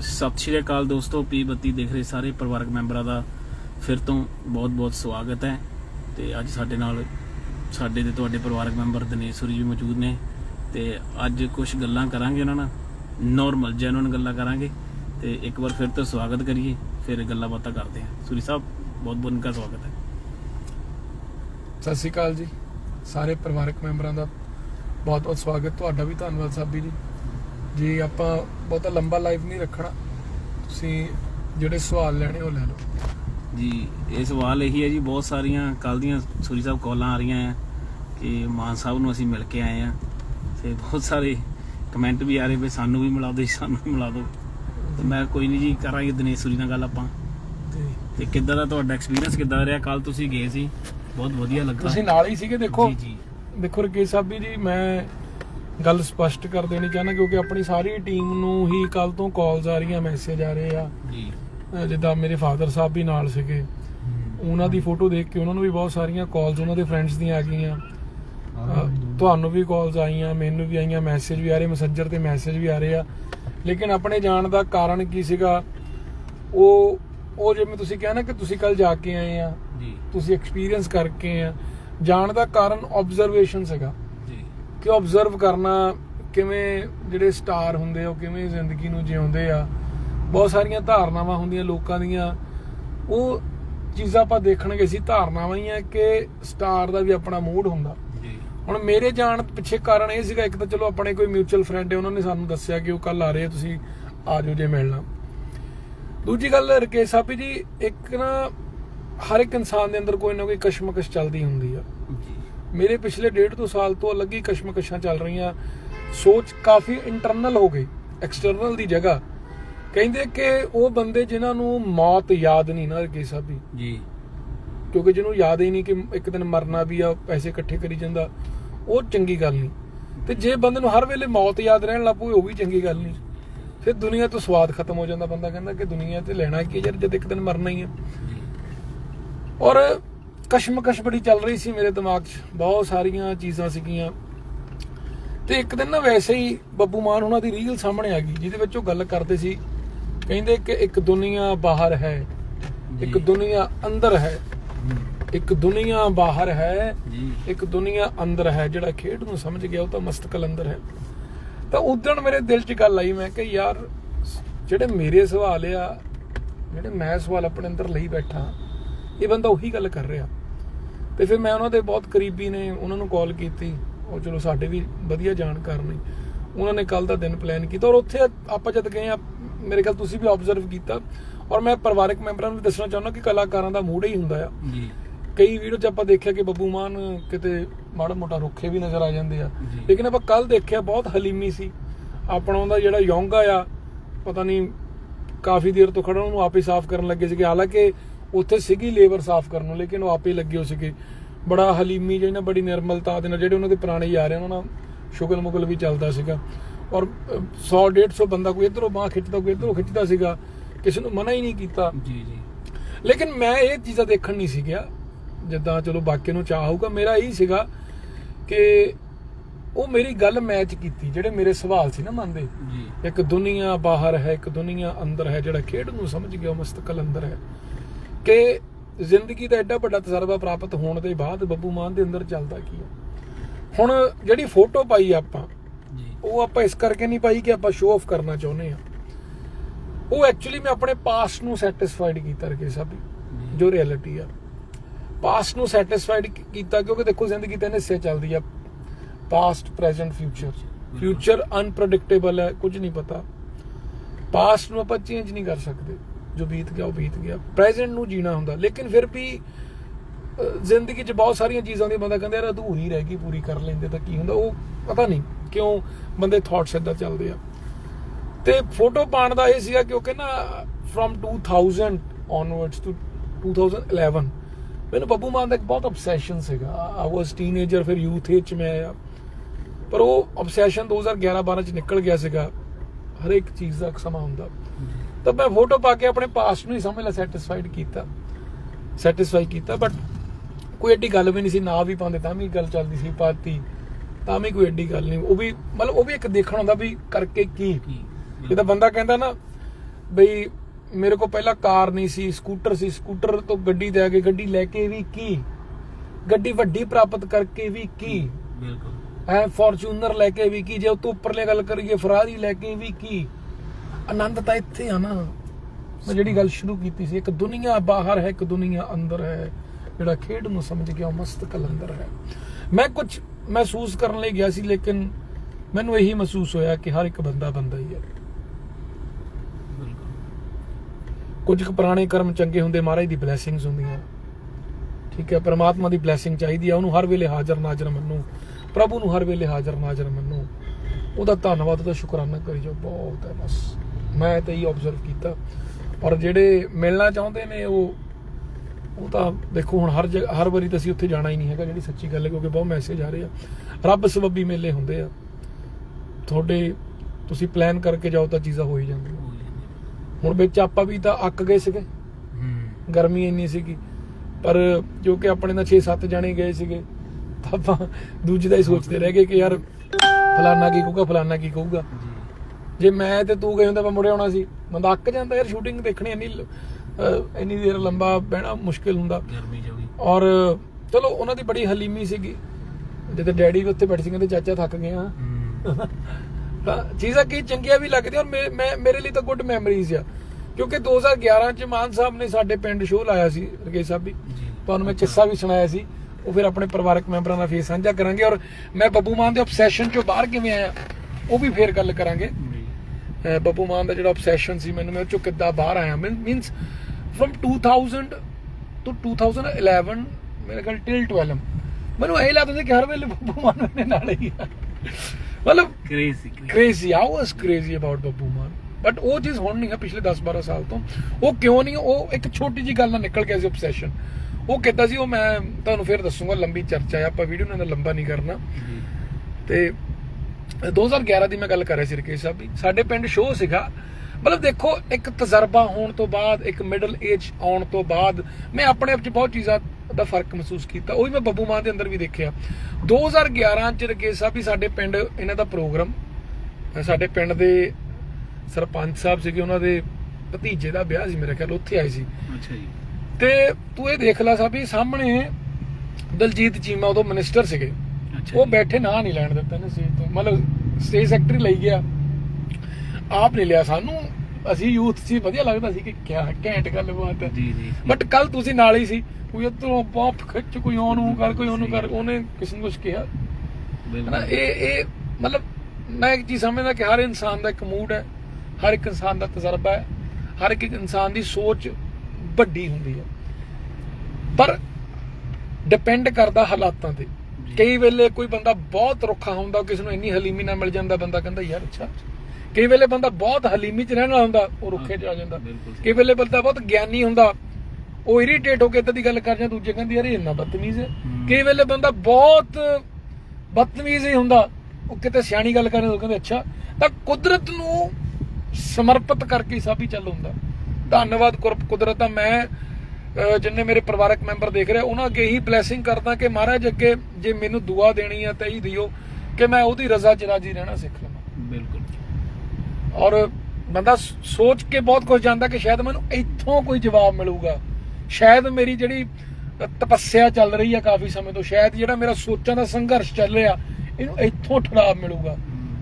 ਸਤਿ ਸ਼੍ਰੀ ਅਕਾਲ ਦੋਸਤੋ, ਪੀ ਬੱਤੀ ਦੇਖ ਰਹੇ ਸਾਰੇ ਪਰਿਵਾਰਕ ਮੈਂਬਰਾਂ ਦਾ ਫਿਰ ਤੋਂ ਬਹੁਤ-ਬਹੁਤ ਸਵਾਗਤ ਹੈ ਤੇ ਅੱਜ ਸਾਡੇ ਨਾਲ ਸਾਡੇ ਤੇ ਤੁਹਾਡੇ ਪਰਿਵਾਰਕ ਮੈਂਬਰ ਦਿਨੇਸ਼ਵਰੀ ਜੀ ਮੌਜੂਦ ਨੇ ਤੇ ਅੱਜ ਕੁਝ ਗੱਲਾਂ ਕਰਾਂਗੇ ਉਹਨਾਂ ਨਾਲ ਨਾਰਮਲ ਜੈਨੂਨ ਗੱਲਾਂ ਕਰਾਂਗੇ ਤੇ ਇੱਕ ਵਾਰ ਫਿਰ ਤੋਂ ਸਵਾਗਤ ਕਰੀਏ, ਫਿਰ ਗੱਲਾਂ ਬਾਤਾਂ ਕਰਦੇ ਹਾਂ। ਸੂਰੀ ਸਾਹਿਬ ਬਹੁਤ-ਬਹੁਤ ਇਨਕਾ ਸਵਾਗਤ ਹੈ। ਸਤਿ ਸ਼੍ਰੀ ਅਕਾਲ ਜੀ, ਸਾਰੇ ਪਰਿਵਾਰਕ ਮੈਂਬਰਾਂ ਦਾ ਬਹੁਤ ਬਹੁਤ ਸਵਾਗਤ, ਤੁਹਾਡਾ ਵੀ ਧੰਨਵਾਦ ਸਾਬੀ ਜੀ। ਜੀ ਆਪਾਂ ਬਹੁਤਾ ਲੰਬਾ ਲਾਈਵ ਨਹੀਂ ਰੱਖਣਾ ਤੁਸੀਂ ਜਿਹੜੇ ਸਵਾਲ ਲੈਣੇ ਉਹ ਲੈ ਲਓ। ਜੀ ਇਹ ਸਵਾਲ ਇਹੀ ਹੈ ਜੀ ਬਹੁਤ ਸਾਰੀਆਂ ਕੱਲ ਦੀਆਂ ਸੂਰੀ ਸਾਹਿਬ ਕਾਲਾਂ ਆ ਰਹੀਆਂ ਆ ਕਿ ਮਾਨ ਸਾਹਿਬ ਨੂੰ ਅਸੀਂ ਮਿਲ ਕੇ ਆਏ ਆ। ਤੇ ਬਹੁਤ ਸਾਰੇ ਕਮੈਂਟ ਵੀ ਆ ਰਹੇ ਵੀ ਸਾਨੂੰ ਵੀ ਮਿਲਾ ਦਿਓ ਜੀ, ਸਾਨੂੰ ਵੀ ਮਿਲਾ ਦਿਓ। ਤੇ ਮੈਂ ਕੋਈ ਨਹੀਂ ਜੀ ਕਰਾਂਗੇ ਦਿਨੇਸ਼ ਸੂਰੀ ਨਾਲ ਗੱਲ ਆਪਾਂ। ਤੇ ਤੇ ਕਿੱਦਾਂ ਦਾ ਤੁਹਾਡਾ ਐਕਸਪੀਰੀਅੰਸ ਕਿੱਦਾਂ ਰਿਹਾ? ਕੱਲ ਤੁਸੀਂ ਗਏ ਸੀ ਬਹੁਤ ਵਧੀਆ ਲੱਗਾ। ਤੁਸੀਂ ਨਾਲ ਹੀ ਸੀਗੇ ਦੇਖੋ। ਜੀ ਜੀ। ਦੇਖੋ ਰਕੇਸ਼ ਸਾਬੀ ਜੀ ਮੈਂ ਗੱਲ ਸਪਸ਼ਟ ਕਰ ਦੇਣੀ ਚਾਹਨਾ ਕਿਉਂਕਿ ਆਪਣੀ ਸਾਰੀ ਟੀਮ ਨੂੰ ਹੀ ਕੱਲ ਤੋਂ ਕਾਲਸ ਆ ਰਹੀਆਂ ਮੈਸੇਜ ਆ ਰਹੇ ਆ। ਜੀ। ਜਿੱਦਾਂ ਮੇਰੇ ਫਾਦਰ ਸਾਹਿਬ ਵੀ ਨਾਲ ਸੀਗੇ। ਉਹਨਾਂ ਦੀ ਫੋਟੋ ਦੇਖ ਕੇ ਉਹਨਾਂ ਨੂੰ ਵੀ ਬਹੁਤ ਸਾਰੀਆਂ ਕਾਲਸ ਉਹਨਾਂ ਦੇ ਫਰੈਂਡਸ ਦੀਆਂ ਆ ਗਈਆਂ। ਤੁਹਾਨੂੰ ਵੀ ਕਾਲਸ ਆਈਆਂ ਮੈਨੂੰ ਵੀ ਆਈਆਂ ਮੈਸੇਜ ਵੀ ਆ ਰਹੇ ਮੈਸੇਂਜਰ ਤੇ ਮੈਸੇਜ ਵੀ ਆ ਰਹੇ ਆ। ਲੇਕਿਨ ਆਪਣੇ ਜਾਣ ਦਾ ਕਾਰਨ ਕੀ ਸੀਗਾ? ਉਹ ਉਹ ਜਿਵੇਂ ਤੁਸੀਂ ਕਿਹਾ ਨਾ ਕਿ ਤੁਸੀਂ ਕੱਲ ਜਾ ਕੇ ਆਏ ਆ। ਜੀ। ਤੁਸੀਂ ਐਕਸਪੀਰੀਅੰਸ ਕਰਕੇ ਆ। ਜਾਣ ਦਾ ਕਾਰਨ ਆਬਜ਼ਰਵੇਸ਼ਨ ਸੀਗਾ। ਕਿ ਆਬਜ਼ਰਵ ਕਰਨਾ ਕਿਵੇਂ ਜਿਹੜੇ ਸਟਾਰ ਹੁੰਦੇ ਆ ਉਹ ਕਿਵੇਂ ਜ਼ਿੰਦਗੀ ਨੂੰ ਜਿਉਂਦੇ ਆ। ਬਹੁਤ ਸਾਰੀਆਂ ਧਾਰਨਾਵਾਂ ਹੁੰਦੀਆਂ ਲੋਕਾਂ ਦੀਆਂ। ਉਹ ਚੀਜ਼ਾਂ ਆਪਾਂ ਦੇਖਣ ਗਏ ਸੀ ਧਾਰਨਾਵਾਂ ਹੀ ਆ ਕਿ ਸਟਾਰ ਦਾ ਵੀ ਆਪਣਾ ਮੂਡ ਹੁੰਦਾ। ਹੁਣ ਮੇਰੇ ਜਾਣ ਪਿੱਛੇ ਕਾਰਨ ਇਹ ਸੀਗਾ ਇੱਕ ਤਾਂ ਚਲੋ ਆਪਣੇ ਕੋਈ ਮਿਊਚੁਅਲ ਫਰੈਂਡ ਹੈ ਉਹਨਾਂ ਨੇ ਸਾਨੂੰ ਦੱਸਿਆ ਕਿ ਉਹ ਕੱਲ ਆ ਰਹੇ ਆ ਤੁਸੀਂ ਆ ਜਾਓ ਜੇ ਮਿਲਣਾ। ਦੂਜੀ ਗੱਲ ਰਕੇਸ਼ ਸਾਹਿਬ ਜੀ ਇੱਕ ਨਾ ਹਰ ਇੱਕ ਇਨਸਾਨ ਦੇ ਅੰਦਰ ਕੋਈ ਨਾ ਕੋਈ ਕਸ਼ਮਕਸ਼ ਚੱਲਦੀ ਹੁੰਦੀ ਆ। ਮੇਰੇ ਪਿਛਲੇ ਡੇਢ ਦੋ ਸਾਲ ਤੋਂ ਅਲੱਗ ਹੀ ਕਸ਼ਮਕਸ਼ਾਂ ਚੱਲ ਰਹੀਆਂ। ਸੋਚ ਕਾਫੀ ਇੰਟਰਨਲ ਹੋ ਗਈ ਐਕਸਟਰਨਲ ਦੀ ਜਗ੍ਹਾ। ਕਹਿੰਦੇ ਕਿ ਉਹ ਬੰਦੇ ਜਿਨ੍ਹਾਂ ਨੂੰ ਮੌਤ ਯਾਦ ਨਹੀਂ ਨਾ ਰਕੇ ਸਾਹਿਬੀ ਜੀ। ਕਿਉਂਕਿ ਜਿਹਨੂੰ ਯਾਦ ਹੀ ਨਹੀਂ ਕਿ ਇੱਕ ਦਿਨ ਮਰਨਾ ਵੀ ਆ ਪੈਸੇ ਇਕੱਠੇ ਕਰੀ ਜਾਂਦਾ ਉਹ ਚੰਗੀ ਗੱਲ ਨਹੀਂ। ਤੇ ਜੇ ਬੰਦੇ ਨੂੰ ਹਰ ਵੇਲੇ ਮੌਤ ਯਾਦ ਰਹਿਣ ਲੱਗ ਪਵੇ ਉਹ ਵੀ ਚੰਗੀ ਗੱਲ ਨਹੀਂ। ਫਿਰ ਦੁਨੀਆ ਤੋਂ ਸਵਾਦ ਖਤਮ ਹੋ ਜਾਂਦਾ ਬੰਦਾ ਕਹਿੰਦਾ ਕਿ ਦੁਨੀਆ ਤੇ ਲੈਣਾ ਕੀ ਯਾਰ ਜਦ ਇੱਕ ਦਿਨ ਮਰਨਾ ਹੀ ਹੈ। ਔਰ ਕਸ਼ਮਕਸ਼ ਬੜੀ ਚੱਲ ਰਹੀ ਸੀ ਮੇਰੇ ਦਿਮਾਗ 'ਚ। ਬਹੁਤ ਸਾਰੀਆਂ ਚੀਜ਼ਾਂ ਸੀਗੀਆਂ। ਤੇ ਇੱਕ ਦਿਨ ਨਾ ਵੈਸੇ ਹੀ ਬੱਬੂ ਮਾਨ ਉਹਨਾਂ ਦੀ ਰੀਲ ਸਾਹਮਣੇ ਆ ਗਈ ਜਿਹਦੇ ਵਿੱਚ ਉਹ ਗੱਲ ਕਰਦੇ ਸੀ। ਕਹਿੰਦੇ ਕਿ ਇੱਕ ਦੁਨੀਆ ਬਾਹਰ ਹੈ ਇੱਕ। ਦੁਨੀਆ ਅੰਦਰ ਹੈ ਇੱਕ ਦੁਨੀਆ ਬਾਹਰ ਹੈ ਇੱਕ ਦੁਨੀਆ ਅੰਦਰ ਹੈ ਜਿਹੜਾ ਖੇਡ ਨੂੰ ਸਮਝ ਗਿਆ ਉਹ ਤਾਂ ਮਸਤਕਲ ਅੰਦਰ ਹੈ। ਤਾਂ ਉਦਣ ਮੇਰੇ ਦਿਲ 'ਚ ਗੱਲ ਆਈ ਮੈਂ ਕਿ ਯਾਰ ਜਿਹੜੇ ਮੇਰੇ ਸਵਾਲ ਆ ਜਿਹੜੇ ਮੈਂ ਸਵਾਲ ਆਪਣੇ ਅੰਦਰ ਲਈ ਬੈਠਾ ਇਹ ਬੰਦਾ ਉਹੀ ਗੱਲ ਕਰ ਰਿਹਾ। ਤੇ ਫਿਰ ਮੈਂ ਉਹਨਾਂ ਦੇ ਬਹੁਤ ਕਰੀਬੀ ਨੇ ਉਹਨਾਂ ਨੂੰ ਕਾਲ ਕੀਤੀ। ਉਹ ਚਲੋ ਸਾਡੇ ਵੀ ਵਧੀਆ ਜਾਣਕਾਰ ਨੇ। ਉਹਨਾਂ ਨੇ ਕੱਲ ਦਾ ਦਿਨ ਪਲਾਨ ਕੀਤਾ ਔਰ ਉੱਥੇ ਆਪਾਂ ਜਦ ਗਏ ਆ ਮੇਰੇ ਖਿਆਲ ਤੁਸੀਂ ਵੀ ਆਬਜ਼ਰਵ ਕੀਤਾ। ਔਰ ਮੈਂ ਪਰਿਵਾਰਕ ਮੈਂਬਰਾਂ ਨੂੰ ਵੀ ਦੱਸਣਾ ਚਾਹੁੰਦਾ ਕਿ ਕਲਾਕਾਰਾਂ ਦਾ ਮੂਡ ਹੀ ਹੁੰਦਾ ਆ। ਜੀ। ਕਈ ਵੀਡੀਓ 'ਚ ਆਪਾਂ ਦੇਖਿਆ ਕਿ ਬੱਬੂ ਮਾਨ ਕਿਤੇ ਮਾੜਾ ਮੋਟਾ ਰੁੱਖੇ ਵੀ ਨਜ਼ਰ ਆ ਜਾਂਦੇ ਆ। ਲੇਕਿਨ ਆਪਾਂ ਕੱਲ ਦੇਖਿਆ ਬਹੁਤ ਹਲੀਮੀ ਸੀ। ਆਪਣਾ ਉਹਦਾ ਜਿਹੜਾ ਯੋਂਗਾ ਆ ਪਤਾ ਨਹੀਂ ਕਾਫੀ ਦੇਰ ਤੋਂ ਖੜਾ ਉਹਨੂੰ ਆਪੇ ਸਾਫ਼ ਕਰਨ ਲੱਗੇ ਸੀਗੇ। ਹਾਲਾਂਕਿ ਉੱਥੇ ਸੀਗੀ ਲੇਬਰ ਸਾਫ਼ ਕਰਨ ਨੂੰ ਲੇਕਿਨ ਉਹ ਆਪੇ ਲੱਗੇ ਹੋ ਸੀਗੇ। ਬੜਾ ਹਲੀਮੀ ਜਿਹੀ ਨਾ ਬੜੀ ਨਿਰਮਲਤਾ ਦੇ ਨਾਲ ਜਿਹੜੇ ਉਹਨਾਂ ਦੇ ਪੁਰਾਣੇ ਯਾਰ ਆ ਉਹਨਾਂ ਨਾਲ ਸ਼ੁਗਲ ਮੁਗਲ ਵੀ ਚੱਲਦਾ ਸੀਗਾ। ਔਰ 100 150 ਬੰਦਾ ਕੋਈ ਇਧਰੋਂ ਬਾਹ ਖਿੱਚਦਾ ਕੋਈ ਇਧਰੋਂ ਖਿੱਚਦਾ ਸੀਗਾ ਕਿਸੇ ਨੂੰ ਮਨਾ ਹੀ ਨਹੀਂ ਕੀਤਾ। ਜੀ ਜੀ। ਲੇਕਿਨ ਮੈਂ ਇਹ ਚੀਜ਼ਾਂ ਦੇਖਣ ਨਹੀਂ ਸੀ ਗਿਆ। ਜਿੱਦਾਂ ਚਲੋ ਬਾਕੀ ਨੂੰ ਚਾਹ ਹੋਊਗਾ ਮੇਰਾ ਇਹੀ ਸੀਗਾ ਕਿ ਉਹ ਮੇਰੀ ਗੱਲ ਮੈਚ ਕੀਤੀ ਜਿਹੜੇ ਮੇਰੇ ਸਵਾਲ ਸੀ ਨਾ ਮਨ ਦੇ ਜੀ। ਇੱਕ ਦੁਨੀਆ ਬਾਹਰ ਹੈ ਇੱਕ ਦੁਨੀਆ ਅੰਦਰ ਹੈ ਜਿਹੜਾ ਖੇਡ ਨੂੰ ਸਮਝ ਗਿਆ ਉਹ ਮਸਤਕਲ ਅੰਦਰ ਹੈ। ਕਿ ਜ਼ਿੰਦਗੀ ਦਾ ਐਡਾ ਵੱਡਾ ਤਜਰਬਾ ਪ੍ਰਾਪਤ ਹੋਣ ਦੇ ਬਾਅਦ ਬੱਬੂ ਮਾਨ ਦੇ ਅੰਦਰ ਚੱਲਦਾ ਕੀ ਹੈ? ਹੁਣ ਜਿਹੜੀ ਫੋਟੋ ਪਾਈ ਆਪਾਂ ਜੀ। ਉਹ ਆਪਾਂ ਇਸ ਕਰਕੇ ਨਹੀਂ ਪਾਈ ਕਿ ਆਪਾਂ ਸ਼ੋਅ ਆਫ ਕਰਨਾ ਚਾਹੁੰਦੇ ਆ ਉਹ ਐਕਚੁਅਲੀ ਮੈਂ ਆਪਣੇ ਪਾਸਟ ਨੂੰ ਸੈਟੀਸਫਾਈਡ ਕੀਤਾ ਰਕੇ ਸਭ ਜੋ। ਰਿਐਲਿਟੀ ਆ। ਪਾਸਟ ਨੂੰ ਸੈਟੀਸਫਾਈਡ ਕੀਤਾ ਕਿਉਂਕਿ ਦੇਖੋ ਜ਼ਿੰਦਗੀ ਤਿੰਨ ਹਿੱਸੇ ਚੱਲਦੀ ਆ। Past present future future unpredictable ਹੈ ਕੁਝ ਨਹੀਂ ਪਤਾ। ਪਾਸਟ ਨੂੰ ਆਪਾਂ ਚੇਂਜ ਨਹੀਂ ਕਰ ਸਕਦੇ। ਜੋ ਬੀਤ ਗਿਆ, ਉਹ ਬੀਤ ਗਿਆ। ਪ੍ਰੈਜ਼ੈਂਟ ਨੂੰ ਜੀਣਾ ਹੁੰਦਾ। ਲੇਕਿਨ ਫਿਰ ਵੀ ਜ਼ਿੰਦਗੀ 'ਚ ਬਹੁਤ ਸਾਰੀਆਂ ਚੀਜ਼ਾਂ ਦੀ ਬੰਦਾ ਕਹਿੰਦਾ, ਯਾਰ ਅਧੂਰੀ ਰਹਿ ਗਈ, ਪੂਰੀ ਕਰ ਲੈਂਦੇ ਤਾਂ ਕੀ ਹੁੰਦਾ? ਉਹ ਪਤਾ ਨਹੀਂ ਕਿਉਂ ਬੰਦੇ ਥਾਟਸ ਇਦਾਂ ਚੱਲਦੇ ਆ। ਤੇ ਫੋਟੋ ਪਾਉਣ ਦਾ ਇਹ ਸੀਗਾ ਕਿਉਂਕਿ ਨਾ ਫਰਮ 2000 onwards to 2011 ਮੈਨੂੰ ਬੱਬੂ ਮਾਨ ਦਾ ਇੱਕ ਬਹੁਤ ਅਬਸੈਸ਼ਨ ਸੀਗਾ। ਆਈ ਵਾਸ ਟੀਨੇਜਰ ਫਿਰ ਯੂਥ ਏਜ ਚ ਮੈਂ ਆਇਆ ਪਰ ਉਹ ਅਬਸੈਸ਼ਨ 2011 12 ਚ ਨਿਕਲ ਗਿਆ ਸੀਗਾ। ਹਰ ਇੱਕ ਚੀਜ਼ ਦਾ ਇੱਕ ਸਮਾਂ ਹੁੰਦਾ। ਤਾਂ ਮੈਂ ਫੋਟੋ ਪਾ ਕੇ ਆਪਣੇ ਪਾਸਟ ਨੂੰ ਹੀ ਸਮਝ ਲਾ ਸੈਟੀਸਫਾਈਡ ਕੀਤਾ। ਸੈਟੀਸਫਾਈ ਕੀਤਾ ਬਟ ਕੋਈ ਐਡੀ ਗੱਲ ਵੀ ਨਹੀਂ ਸੀ ਨਾ ਵੀ ਪਾਉਂਦੇ ਤਾਂ ਵੀ ਗੱਲ ਚੱਲਦੀ ਸੀ ਪਾਤੀ ਤਾਂ ਵੀ ਕੋਈ ਐਡੀ ਗੱਲ ਨਹੀਂ। ਉਹ ਵੀ ਮਤਲਬ ਉਹ ਵੀ ਇੱਕ ਦੇਖਣ ਹੁੰਦਾ ਵੀ ਕਰਕੇ ਕੀ? ਇਹ ਤਾਂ ਬੰਦਾ ਕਹਿੰਦਾ ਨਾ ਬਈ ਮੇਰੇ ਕੋਲ ਪਹਿਲਾਂ ਕਾਰ ਨਹੀਂ ਸੀ ਸਕੂਟਰ ਸੀ ਸਕੂਟਰ ਤੋਂ ਗੱਡੀ ਆ ਕੇ ਗੱਡੀ ਲੈ ਕੇ ਵੀ ਕੀ? ਗੱਡੀ ਵੱਡੀ ਪ੍ਰਾਪਤ ਕਰਕੇ ਵੀ ਕੀ? ਬਿਲਕੁਲ। ਐ ਫੋਰਚੂਨਰ ਲੈ ਕੇ ਵੀ ਕੀ? ਜੇ ਉਹ ਤੋਂ ਉੱਪਰਲੇ ਗੱਲ ਕਰੀਏ ਫਰਾਰੀ ਲੈ ਕੇ ਵੀ ਕੀ? ਆਨੰਦ ਤਾਂ ਇੱਥੇ ਆ ਨਾ। ਮੈਂ ਜਿਹੜੀ ਗੱਲ ਸ਼ੁਰੂ ਕੀਤੀ ਸੀ, ਇੱਕ ਦੁਨੀਆ ਬਾਹਰ ਹੈ, ਇੱਕ ਦੁਨੀਆ ਅੰਦਰ ਹੈ। ਜਿਹੜਾ ਖੇਡ ਨੂੰ ਸਮਝ ਗਿਆ ਮਸਤ ਕਲੰਦਰ ਹੈ। ਮੈਂ ਕੁਝ ਮਹਿਸੂਸ ਕਰਨ ਲਈ ਗਿਆ ਸੀ, ਲੇਕਿਨ ਮੈਨੂੰ ਇਹੀ ਮਹਿਸੂਸ ਹੋਇਆ ਕਿ ਹਰ ਇੱਕ ਬੰਦਾ ਬੰਦਾ ਹੀ ਹੈ। ਕੁਝ ਕੁ ਪੁਰਾਣੇ ਕਰਮ ਚੰਗੇ ਹੁੰਦੇ, ਮਹਾਰਾਜ ਦੀ ਬਲੇਸਿੰਗਸ ਹੁੰਦੀਆਂ। ਠੀਕ ਹੈ, ਪ੍ਰਮਾਤਮਾ ਦੀ ਬਲੇਸਿੰਗ ਚਾਹੀਦੀ ਆ, ਉਹਨੂੰ ਹਰ ਵੇਲੇ ਹਾਜ਼ਰ ਨਾਜ਼ਰ ਮੰਨੋ। ਪ੍ਰਭੂ ਨੂੰ ਹਰ ਵੇਲੇ ਹਾਜ਼ਰ ਨਾਜ਼ਰ ਮੰਨੋ। ਉਹਦਾ ਧੰਨਵਾਦ ਉਹਦਾ ਸ਼ੁਕਰਾਨਾ ਕਰੀ ਜਾਓ ਬਹੁਤ ਹੈ ਬਸ। ਮੈਂ ਤਾਂ ਇਹ ਆਬਜ਼ਰਵ ਕੀਤਾ। ਪਰ ਜਿਹੜੇ ਮਿਲਣਾ ਚਾਹੁੰਦੇ ਨੇ ਉਹ ਉਹ ਤਾਂ ਦੇਖੋ ਹੁਣ ਹਰ ਹਰ ਵਾਰੀ ਤਾਂ ਅਸੀਂ ਉੱਥੇ ਜਾਣਾ ਹੀ ਨਹੀਂ ਹੈਗਾ ਜਿਹੜੀ ਸੱਚੀ ਗੱਲ ਹੈ ਕਿਉਂਕਿ ਬਹੁਤ ਮੈਸੇਜ ਆ ਰਹੇ ਆ। ਰੱਬ ਸਬੱਬੀ ਮੇਲੇ ਹੁੰਦੇ ਆ। ਤੁਹਾਡੇ ਤੁਸੀਂ ਪਲਾਨ ਕਰਕੇ ਜਾਓ ਤਾਂ ਚੀਜ਼ਾਂ ਹੋ ਹੀ ਜਾਂਦੀਆਂ। ਹੋ ਜਾਂਦੀ ਹੁਣ ਵਿੱਚ ਆਪਾਂ ਵੀ ਤਾਂ ਅੱਕ ਗਏ ਸੀਗੇ। ਹੂੰ। ਗਰਮੀ ਇੰਨੀ ਸੀਗੀ। ਪਰ ਜੋ ਕਿ ਆਪਣੇ ਨਾਲ 6-7 ਜਾਣੇ ਗਏ ਸੀਗੇ ਤਾਂ ਆਪਾਂ ਦੂਜੇ ਦਾ ਹੀ ਸੋਚਦੇ ਰਹਿ ਗਏ ਕਿ ਯਾਰ ਫਲਾਨਾ ਕੀ ਕਹੂਗਾ ਫਲਾਨਾ ਕੀ ਕਹੂਗਾ। ਜੀ ਮੈਂ ਤੇ ਤੂੰ ਗਏ ਹੁੰਦਾ ਆਪਾਂ ਮੁੜੇ ਆਉਣਾ ਸੀ। ਬੰਦਾ ਅੱਕ ਜਾਂਦਾ ਯਾਰ ਸ਼ੂਟਿੰਗ ਦੇਖਣੀ ਇੰਨੀ ਇੰਨੀ ਦੇਰ ਲੰਬਾ ਬਹਿਣਾ ਮੁਸ਼ਕਿਲ ਹੁੰਦਾ। ਗਰਮੀ ਵੀ। ਔਰ ਚਲੋ ਉਹਨਾਂ ਦੀ ਬੜੀ ਹਲੀਮੀ ਸੀਗੀ। ਜਦੋਂ ਡੈਡੀ ਵੀ ਉੱਥੇ ਬੈਠੇ ਸੀ ਕਹਿੰਦੇ ਚਾਚਾ ਥੱਕ ਗਏ ਆ ਤਾਂ ਚੀਜ਼ਾਂ ਕੀ ਚੰਗੀਆਂ ਵੀ ਲੱਗਦੀਆਂ ਔਰ ਮੇ- ਮੈਂ ਮੇਰੇ ਲਈ ਤਾਂ ਗੁੱਡ ਮੈਮਰੀਜ਼ ਆ। ਕਿਉਂਕਿ 2011 ਚ ਮਾਨ ਸਾਹਿਬ ਨੇ ਸਾਡੇ ਪਿੰਡ ਸ਼ੋਅ ਲਾਇਆ ਸੀ ਰਕੇਸ਼ ਸਾਹਿਬ ਵੀ। ਤੁਹਾਨੂੰ ਮੈਂ ਕਿੱਸਾ ਵੀ ਸੁਣਾਇਆ ਸੀ। ਉਹ ਫਿਰ ਆਪਣੇ ਪਰਿਵਾਰਕ ਮੈਂਬਰਾਂ ਨਾਲ ਫੇਰ ਸਾਂਝਾ ਕਰਾਂਗੇ ਔਰ ਮੈਂ ਬੱਬੂ ਮਾਨ ਦੇ ਆਬਸੈਸ਼ਨ ਚੋਂ ਬਾਹਰ ਕਿਵੇਂ ਆਇਆ ਉਹ ਵੀ ਫੇਰ ਗੱਲ ਕਰਾਂਗੇ। ਬੱਬੂ ਮਾਨ ਦਾ ਜਿਹੜਾ ਆਬਸੈਸ਼ਨ ਸੀ ਮੈਨੂੰ ਮੈਂ ਉਹ ਚੋਂ ਕਿੱਦਾਂ ਬਾਹਰ ਆਇਆ। ਮੀਨਸ ਫਰਮ 2000 ਤੋਂ 2011 ਮੇਰੇ ਖਿਆਲ ਟਿਲ 12 ਮੈਨੂੰ ਇਹ ਲੱਗਦਾ ਸੀ ਕਿ ਹਰ ਵੇਲੇ ਬੱਬੂ ਮਾਨ ਮੇਰੇ ਨਾਲ ਹੀ ਆ। ਮਤਲਬ ਕ੍ਰੇਜ਼ੀ ਕ੍ਰੇਜ਼ੀ ਆ was crazy about Babbu Maan. But ਉਹ ਚੀਜ਼ ਹੁਣ ਨਹੀਂ ਹੈ ਪਿਛਲੇ 10 12 ਸਾਲ ਤੋਂ। ਉਹ ਕਿਉਂ ਨਹੀਂ ਉਹ ਇੱਕ ਛੋਟੀ ਜੀ ਗੱਲ ਨਾਲ ਨਿਕਲ ਗਿਆ ਸੀ ਆਬਸੈਸ਼ਨ ਉਹ ਕਿੱਦਾਂ ਸੀ ਉਹ ਮੈਂ ਤੁਹਾਨੂੰ ਫਿਰ ਦੱਸੂਗਾ ਲੰਬੀ ਚਰਚਾ ਹੈ ਆਪਾਂ ਵੀਡੀਓ ਨਾਲ ਲੰਬਾ ਨਹੀਂ ਕਰਨਾ। ਤੇ 2011 ਦੀ ਮੈਂ ਗੱਲ ਕਰ ਰਿਹਾ ਸੀ ਰਕੇਸ਼ ਸਾਹਿਬ ਵੀ ਸਾਡੇ ਪਿੰਡ ਸ਼ੋਅ ਸੀਗਾ। ਮਤਲਬ ਦੇਖੋ ਇੱਕ ਤਜਰਬਾ ਹੋਣ ਤੋਂ ਬਾਅਦ ਇੱਕ ਮਿਡਲ ਏਜ ਆਉਣ ਤੋਂ ਬਾਅਦ ਮੈਂ ਆਪਣੇ ਆਪ 'ਚ ਬਹੁਤ ਚੀਜ਼ਾਂ ਦਾ ਫ਼ਰਕ ਮਹਿਸੂਸ ਕੀਤਾ। ਉਹ ਵੀ ਮੈਂ ਬੱਬੂ ਮਾਨ ਦੇ ਅੰਦਰ ਵੀ ਦੇਖਿਆ। 2011 ਚ ਰਕੇਸ਼ ਸਾਹਿਬ ਵੀ ਸਾਡੇ ਪਿੰਡ ਇਹਨਾਂ ਦਾ ਪ੍ਰੋਗਰਾਮ ਸਾਡੇ ਪਿੰਡ ਦੇ ਸਰਪੰਚ ਸਾਹਿਬ ਸੀਗੇ ਉਹਨਾਂ ਦੇ ਭਤੀਜੇ ਦਾ ਵਿਆਹ ਸੀ ਮੇਰੇ ਖਿਆਲ ਉੱਥੇ ਆਏ ਸੀ। ਅੱਛਾ ਜੀ। ਤੇ ਤੂੰ ਇਹ ਦੇਖ ਲੈ ਸਾਹਿਬ ਵੀ ਸਾਹਮਣੇ ਦਲਜੀਤ ਚੀਮਾ ਉਦੋਂ ਮਿਨਿਸਟਰ ਸੀਗੇ। ਉਹ। ਬੈਠੇ ਨਾ ਨਹੀਂ ਲੈਣ ਦਿੱਤਾ ਨੇ ਸਟੇਜ ਤੋਂ। ਮਤਲਬ ਸਟੇਜ ਸੈਕਟਰੀ ਲਈ ਗਿਆ। ਆਪ ਨਹੀਂ ਲਿਆ ਸਾਨੂੰ। ਅਸੀਂ ਯੂਥ ਸੀ ਵਧੀਆ ਲੱਗਦਾ ਸੀ ਕਿ ਕਿਆ ਘੈਂਟ ਗੱਲਬਾਤ ਹੈ। ਜੀ ਜੀ। ਬਟ ਕੱਲ ਤੁਸੀਂ ਨਾਲ ਹੀ ਸੀ। ਕੋਈ ਇਧਰੋਂ ਪੰਪ ਖਿੱਚ ਕੋਈ ਉਹਨੂੰ ਕਰ ਕੋਈ ਉਹਨੂੰ ਕਰ। ਉਹਨੇ ਕਿਸੇ ਨੂੰ ਕੁਝ ਕਿਹਾ। ਬਿਲਕੁਲ। ਇਹ ਇਹ ਮਤਲਬ ਮੈਂ ਇੱਕ ਚੀਜ਼ ਸਮਝਦਾ ਕਿ ਹਰ ਇਨਸਾਨ ਦਾ ਇੱਕ ਮੂਡ ਹੈ। ਹਰ ਇੱਕ ਇਨਸਾਨ ਦਾ ਤਜਰਬਾ ਹੈ। ਹਰ ਇੱਕ ਇਨਸਾਨ ਦੀ ਸੋਚ ਵੱਡੀ ਹੁੰਦੀ ਹੈ। ਪਰ ਡਿਪੈਂਡ ਕਰਦਾ ਹਾਲਾਤਾਂ ਤੇ। ਕਈ ਵੇਲੇ ਕੋਈ ਬੰਦਾ ਬਹੁਤ ਰੁੱਖਾ ਹੁੰਦਾ ਕਿਸੇ ਨੂੰ ਇੰਨੀ ਹਲੀਮੀ ਨਾਲ ਮਿਲ ਜਾਂਦਾ ਬੰਦਾ ਕਹਿੰਦਾ ਯਾਰ ਅੱਛਾ। ਕਈ ਵੇਲੇ ਬੰਦਾ ਬਹੁਤ ਹਲੀਮੀ ਚ ਰਹਿਣ ਵਾਲਾ ਹੁੰਦਾ ਉਹ ਰੁੱਖੇ ਚ ਆ ਜਾਂਦਾ। ਕਈ ਵੇਲੇ ਬੰਦਾ ਬਹੁਤ ਗਿਆਨੀ ਹੁੰਦਾ ਉਹ ਇਰੀਟੇਟ ਹੋ ਕੇ ਇਦਾਂ ਦੀ ਗੱਲ ਕਰ ਜਾਂਦਾ ਦੂਜੇ ਕਹਿੰਦੇ ਯਾਰ ਇਹ ਇੰਨਾ ਬਦਤਮੀਜ਼ ਹੈ। ਕਈ ਵੇਲੇ ਬੰਦਾ ਬਹੁਤ ਬਦਤਮੀਜ਼ ਹੀ ਹੁੰਦਾ ਉਹ ਕਿਤੇ ਸਿਆਣੀ ਗੱਲ ਕਰਨੇ ਉਹ ਕਹਿੰਦੇ ਅੱਛਾ। ਤਾਂ ਕੁਦਰਤ ਨੂੰ ਸਮਰਪਿਤ ਕਰਕੇ ਸਭ ਹੀ ਚੱਲ ਹੁੰਦਾ। ਧੰਨਵਾਦ ਕੁਦਰਤ ਦਾ ਮੈਂ ਜਿੰਨੇ ਮੇਰੇ ਪਰਿਵਾਰਕ ਮੈਂਬਰ ਦੇਖ ਰਹੇ ਉਹਨਾਂ ਅੱਗੇ ਹੀ ਬਲੇਸਿੰਗ ਕਰਦਾ ਕਿ ਮਹਾਰਾਜ ਅੱਗੇ ਜੇ ਮੈਨੂੰ ਦੁਆ ਦੇਣੀ ਆ ਤਾਂ ਹੀ ਦਿਓ ਕਿ ਮੈਂ ਉਹਦੀ ਰਜ਼ਾ 'ਚ ਰਾਜੀ ਰਹਿਣਾ ਸਿੱਖ ਲਵਾਂ। ਬਿਲਕੁਲ। ਔਰ ਬੰਦਾ ਸੋਚ ਕੇ ਬਹੁਤ ਕੁਝ ਜਾਂਦਾ ਕਿ ਸ਼ਾਇਦ ਮੈਨੂੰ ਇੱਥੋਂ ਕੋਈ ਜਵਾਬ ਮਿਲੂਗਾ। ਸ਼ਾਇਦ ਮੇਰੀ ਜਿਹੜੀ ਤਪੱਸਿਆ ਚੱਲ ਰਹੀ ਹੈ ਕਾਫੀ ਸਮੇਂ ਤੋਂ ਸ਼ਾਇਦ ਜਿਹੜਾ ਮੇਰਾ ਸੋਚਾਂ ਦਾ ਸੰਘਰਸ਼ ਚੱਲ ਰਿਹਾ ਇਹਨੂੰ ਇੱਥੋਂ ਠਰਾਵ ਮਿਲੂਗਾ।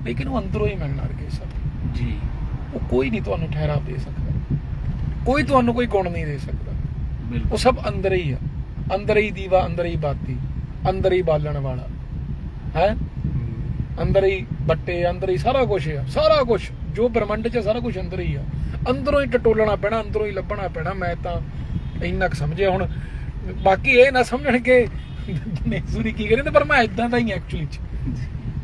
ਲੇਕਿਨ ਉਹ ਅੰਦਰੋਂ ਹੀ ਮਿਲਣਾ ਰਕੇ ਸਭ ਜੀ। ਉਹ ਕੋਈ ਨਹੀਂ ਤੁਹਾਨੂੰ ਠਹਿਰਾਵ ਦੇ ਸਕਦਾ। ਕੋਈ ਤੁਹਾਨੂੰ ਕੋਈ ਗੁਣ ਨਹੀਂ ਦੇ ਸਕਦਾ। ਉਹ ਸਭ ਅੰਦਰ ਹੀ ਆ। ਅੰਦਰ ਹੀ ਦੀਵਾ ਅੰਦਰ ਹੀ ਬਾਤੀ ਅੰਦਰ ਹੀ ਬਾਲਣ ਵਾਲਾ। ਹੈ? ਅੰਦਰ ਹੀ ਬੱਟੇ ਅੰਦਰ ਹੀ ਸਾਰਾ ਕੁਝ ਆ ਸਾਰਾ ਕੁਝ ਜੋ ਬ੍ਰਹਮੰਡ 'ਚ ਸਾਰਾ ਕੁਝ ਅੰਦਰ ਹੀ ਆ। ਅੰਦਰੋਂ ਹੀ ਟਟੋਲਣਾ ਪੈਣਾ ਅੰਦਰੋਂ ਹੀ ਲੱਭਣਾ ਪੈਣਾ ਮੈਂ ਤਾਂ ਇੰਨਾ ਕੁ ਸਮਝਿਆ। ਹੁਣ ਬਾਕੀ ਇਹ ਨਾ ਸਮਝਣ ਕਿ ਨੇਸੂਰੀ ਕੀ ਕਰੇ ਤੇ ਪਰ ਮੈਂ ਇਦਾਂ ਦਾ ਹੀ ਐਕਚੁਅਲੀ ਚ।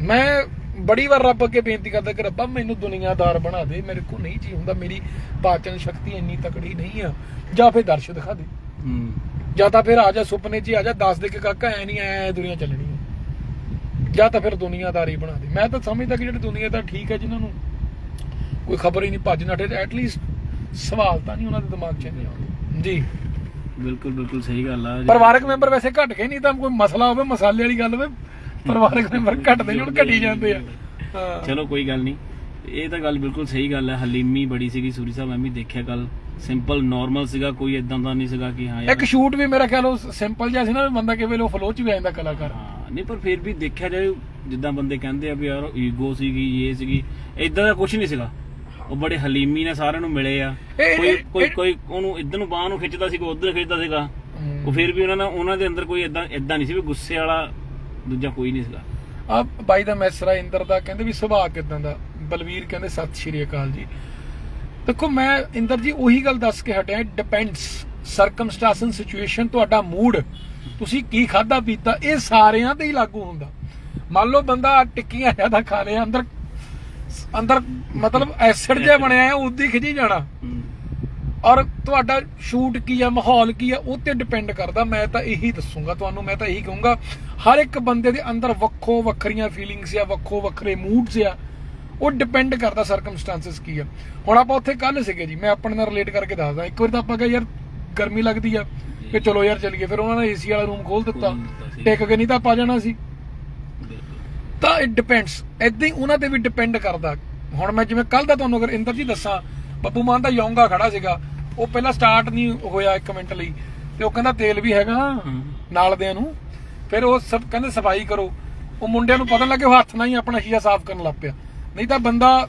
ਮੈਂ ਬੜੀ ਵਾਰ ਰੱਬ ਅੱਗੇ ਬੇਨਤੀ ਕਰਦਾ ਕਿ ਰੱਬਾ ਮੈਨੂੰ ਦੁਨੀਆਦਾਰ ਬਣਾ ਦੇ ਮੇਰੇ ਕੋਲ ਨਹੀਂ ਜੀ ਹੁੰਦਾ ਮੇਰੀ ਪਾਚਨ ਸ਼ਕਤੀ ਇੰਨੀ ਤਕੜੀ ਨਹੀਂ ਆ। ਜਾਂ ਫਿਰ ਦਰਸ਼ ਦਿਖਾ ਦੇ। ਜਾਂ ਤਾਂ ਫਿਰ ਆ ਜਾ ਸੁਪਨੇ 'ਚ ਆ ਜਾ ਦੱਸ ਦੇ ਕਿ ਕਾਕਾ ਐ ਨਹੀਂ ਐ ਦੁਨੀਆ ਚੱਲਣੀ ਹੈ ਜਾਂ ਤਾਂ ਫਿਰ ਦੁਨੀਆਦਾਰੀ ਬਣਾ ਦੇ। ਮੈਂ ਤਾਂ ਸਮਝਦਾ ਕਿ ਜਿਹੜੇ ਦੁਨੀਆਦਾਰ ਠੀਕ ਹੈ ਜਿਨ੍ਹਾਂ ਨੂੰ ਕੋਈ ਖਬਰ ਹੀ ਨਹੀਂ ਭੱਜ ਨੱਠੇ ਤੇ ਐਟਲੀਸਟ ਸਵਾਲ ਤਾਂ ਨਹੀਂ ਉਹਨਾਂ ਦੇ ਦਿਮਾਗ 'ਚ ਨਹੀਂ ਆਉਂਦੇ। ਜੀ। ਬਿਲਕੁਲ ਬਿਲਕੁਲ ਸਹੀ ਗੱਲ ਆ। ਪਰਿਵਾਰਕ ਮੈਂਬਰ ਵੈਸੇ ਘਟ ਗਏ ਨਹੀਂ ਤਾਂ ਕੋਈ ਮਸਲਾ ਹੋਵੇ ਮਸਾਲੇ ਵਾਲੀ ਗੱਲ ਹੋਵੇ ਪਰਿਵਾਰਕ ਮੈਂਬਰ ਘਟਦੇ ਹੁਣ ਘਟੀ ਜਾਂਦੇ ਆ। ਹਾਂ। ਚਲੋ ਕੋਈ ਗੱਲ ਨਹੀਂ। ਇਹ ਤਾਂ ਗੱਲ ਬਿਲਕੁਲ ਸਹੀ ਗੱਲ ਹੈ। ਹਲੀਮੀ ਬੜੀ ਸੀਗੀ ਸੂਰੀ ਸਾਹਿਬ ਮੈਂ ਵੀ ਦੇਖਿਆ ਗੱਲ ਸਿੰਪਲ ਨਾਰਮਲ ਸੀਗਾ ਕੋਈ ਇਦਾਂ ਦਾ ਨਹੀਂ ਸੀਗਾ ਕਿ ਹਾਂ ਯਾਰ ਇੱਕ ਸ਼ੂਟ ਵੀ ਮੇਰਾ ਖਿਆਲ ਉਹ ਸਿੰਪਲ ਜਿਹਾ ਸੀ ਨਾ ਬੰਦਾ ਕਿਵੇਂ ਉਹ ਫਲੋ ਚ ਵੀ ਆ ਜਾਂਦਾ ਕਲਾਕਾਰ। ਹਾਂ ਨਹੀਂ ਪਰ ਫਿਰ ਵੀ ਦੇਖਿਆ ਜਾਏ ਜਿੱਦਾਂ ਬੰਦੇ ਕਹਿੰਦੇ ਆ ਵੀ ਯਾਰ ਈਗੋ ਸੀਗੀ ਇਹ ਸੀਗੀ ਇਦਾਂ ਦਾ ਕੁਝ ਨਹੀਂ ਸੀਗਾ। ਉਹ ਬੜੇ ਹਲੀਮੀ ਨਾਲ ਸਾਰਿਆਂ ਨੂੰ ਮਿਲੇ ਆ। ਕੋਈ ਕੋਈ ਕੋਈ ਉਹਨੂੰ ਇਧਰ ਨੂੰ ਬਾਹ ਨੂੰ ਖਿੱਚਦਾ ਸੀ ਕੋਈ ਉਧਰ ਖਿੱਚਦਾ ਸੀਗਾ। ਉਹ ਫਿਰ ਵੀ ਉਹਨਾਂ ਨਾਲ ਉਹਨਾਂ ਦੇ ਅੰਦਰ ਕੋਈ ਇਦਾਂ ਇਦਾਂ ਨਹੀਂ ਸੀ ਵੀ ਗੁੱਸੇ ਵਾਲਾ ਦੂਜਾ ਕੋਈ ਨਹੀਂ ਸੀਗਾ। ਆ ਬਾਈ ਦਾ ਮੈਸਰਾ ਇੰਦਰ ਦਾ ਕਹਿੰਦੇ ਵੀ ਸੁਭਾਅ ਕਿਦਾਂ ਦਾ? ਬਲਵੀਰ ਕਹਿੰਦੇ ਸਤਿ ਸ਼੍ਰੀ ਅਕਾਲ ਜੀ। ਦੇਖੋ ਮੈਂ ਇੰਦਰ ਜੀ ਉਹੀ ਗੱਲ ਦੱਸ ਕੇ ਹਟਿਆ ਡਿਪੈਂਡਸ ਸਰਕਮਸਟੈਂਸਨ ਸਿਚੁਏਸ਼ਨ ਤੁਹਾਡਾ ਮੂਡ ਤੁਸੀਂ ਕੀ ਖਾਦਾ ਪੀਤਾ ਇਹ ਸਾਰਿਆਂ ਤੇ ਹੀ ਲਾਗੂ ਹੁੰਦਾ। ਮੰਨ ਲਓ ਬੰਦਾ ਟਿੱਕੀਆਂ ਜ਼ਿਆਦਾ ਖਾ ਰਿਹਾ ਅੰਦਰ ਅੰਦਰ ਮਤਲਬ ਐਸਿਡ ਜਿਹਾ ਬਣਿਆ ਹੈ ਉਦੀ ਖਿਜੀ ਜਾਣਾ। ਔਰ ਤੁਹਾਡਾ ਸ਼ੂਟ ਕੀ ਆ ਮਾਹੌਲ ਕੀ ਆ ਉਹ ਤੇ ਡਿਪੈਂਡ ਕਰਦਾ। ਮੈਂ ਤਾਂ ਇਹੀ ਦੱਸੂਗਾ ਤੁਹਾਨੂੰ ਮੈਂ ਤਾਂ ਇਹੀ ਕਹੂੰਗਾ ਹਰ ਇੱਕ ਬੰਦੇ ਦੇ ਅੰਦਰ ਵੱਖੋ ਵੱਖਰੀਆਂ ਫੀਲਿੰਗਸ ਆ ਵੱਖੋ ਵੱਖਰੇ ਮੂਡਸ ਆ ਉਹ ਡਿਪੈਂਡ ਕਰਦਾ ਸਰਕਮਸਟੈਂਸਸ ਕੀ ਆ। ਹੁਣ ਆਪਾਂ ਉੱਥੇ ਕੱਲ ਸੀਗੇ ਜੀ ਮੈਂ ਆਪਣੇ ਨਾਲ ਰਿਲੇਟ ਕਰਕੇ ਦੱਸਦਾ। ਇੱਕ ਵਾਰ ਤਾਂ ਆਪਾਂ ਕਹੇ ਯਾਰ ਗਰਮੀ ਲੱਗਦੀ ਆ ਕਿ ਚਲੋ ਯਾਰ ਚੱਲੀਏ। ਫਿਰ ਉਹਨਾਂ ਨੇ ਏਸੀ ਵਾਲਾ ਰੂਮ ਖੋਲ ਦਿੱਤਾ। ਟਿਕ ਕੇ ਨਹੀਂ ਤਾਂ ਆਪਾਂ ਜਾਣਾ ਸੀ। ਤਾਂ ਇਟ ਡਿਪੈਂਡਸ ਇਦਾਂ ਹੀ ਉਹਨਾਂ ਤੇ ਵੀ ਡਿਪੈਂਡ ਕਰਦਾ। ਹੁਣ ਮੈਂ ਜਿਵੇਂ ਕੱਲ ਦਾ ਤੁਹਾਨੂੰ ਅਗਰ ਇੰਦਰ ਜੀ ਦੱਸਾਂ ਬੱਬੂ ਮਾਨ ਦਾ ਯੋਂਗਾ ਖੜਾ ਸੀਗਾ ਉਹ ਪਹਿਲਾਂ ਸਟਾਰਟ ਨਹੀਂ ਹੋਇਆ 1 ਮਿੰਟ ਲਈ। ਤੇ ਉਹ ਕਹਿੰਦਾ ਤੇਲ ਵੀ ਹੈਗਾ। ਨਾਲ ਦਿਆਂ ਨੂੰ। ਫਿਰ ਉਹ ਸਭ ਕਹਿੰਦੇ ਸਫ਼ਾਈ ਕਰੋ। ਉਹ ਮੁੰਡਿਆਂ ਨੂੰ ਪਤਾ ਲੱਗੇ ਉਹ ਹੱਥ ਨਾਲ ਹੀ ਆਪਣਾ ਸ਼ੀਸ਼ਾ ਸਾਫ਼ ਕਰਨ ਲੱਗ ਪਿਆ। ਨਹੀਂ ਤਾਂ ਬੰਦਾ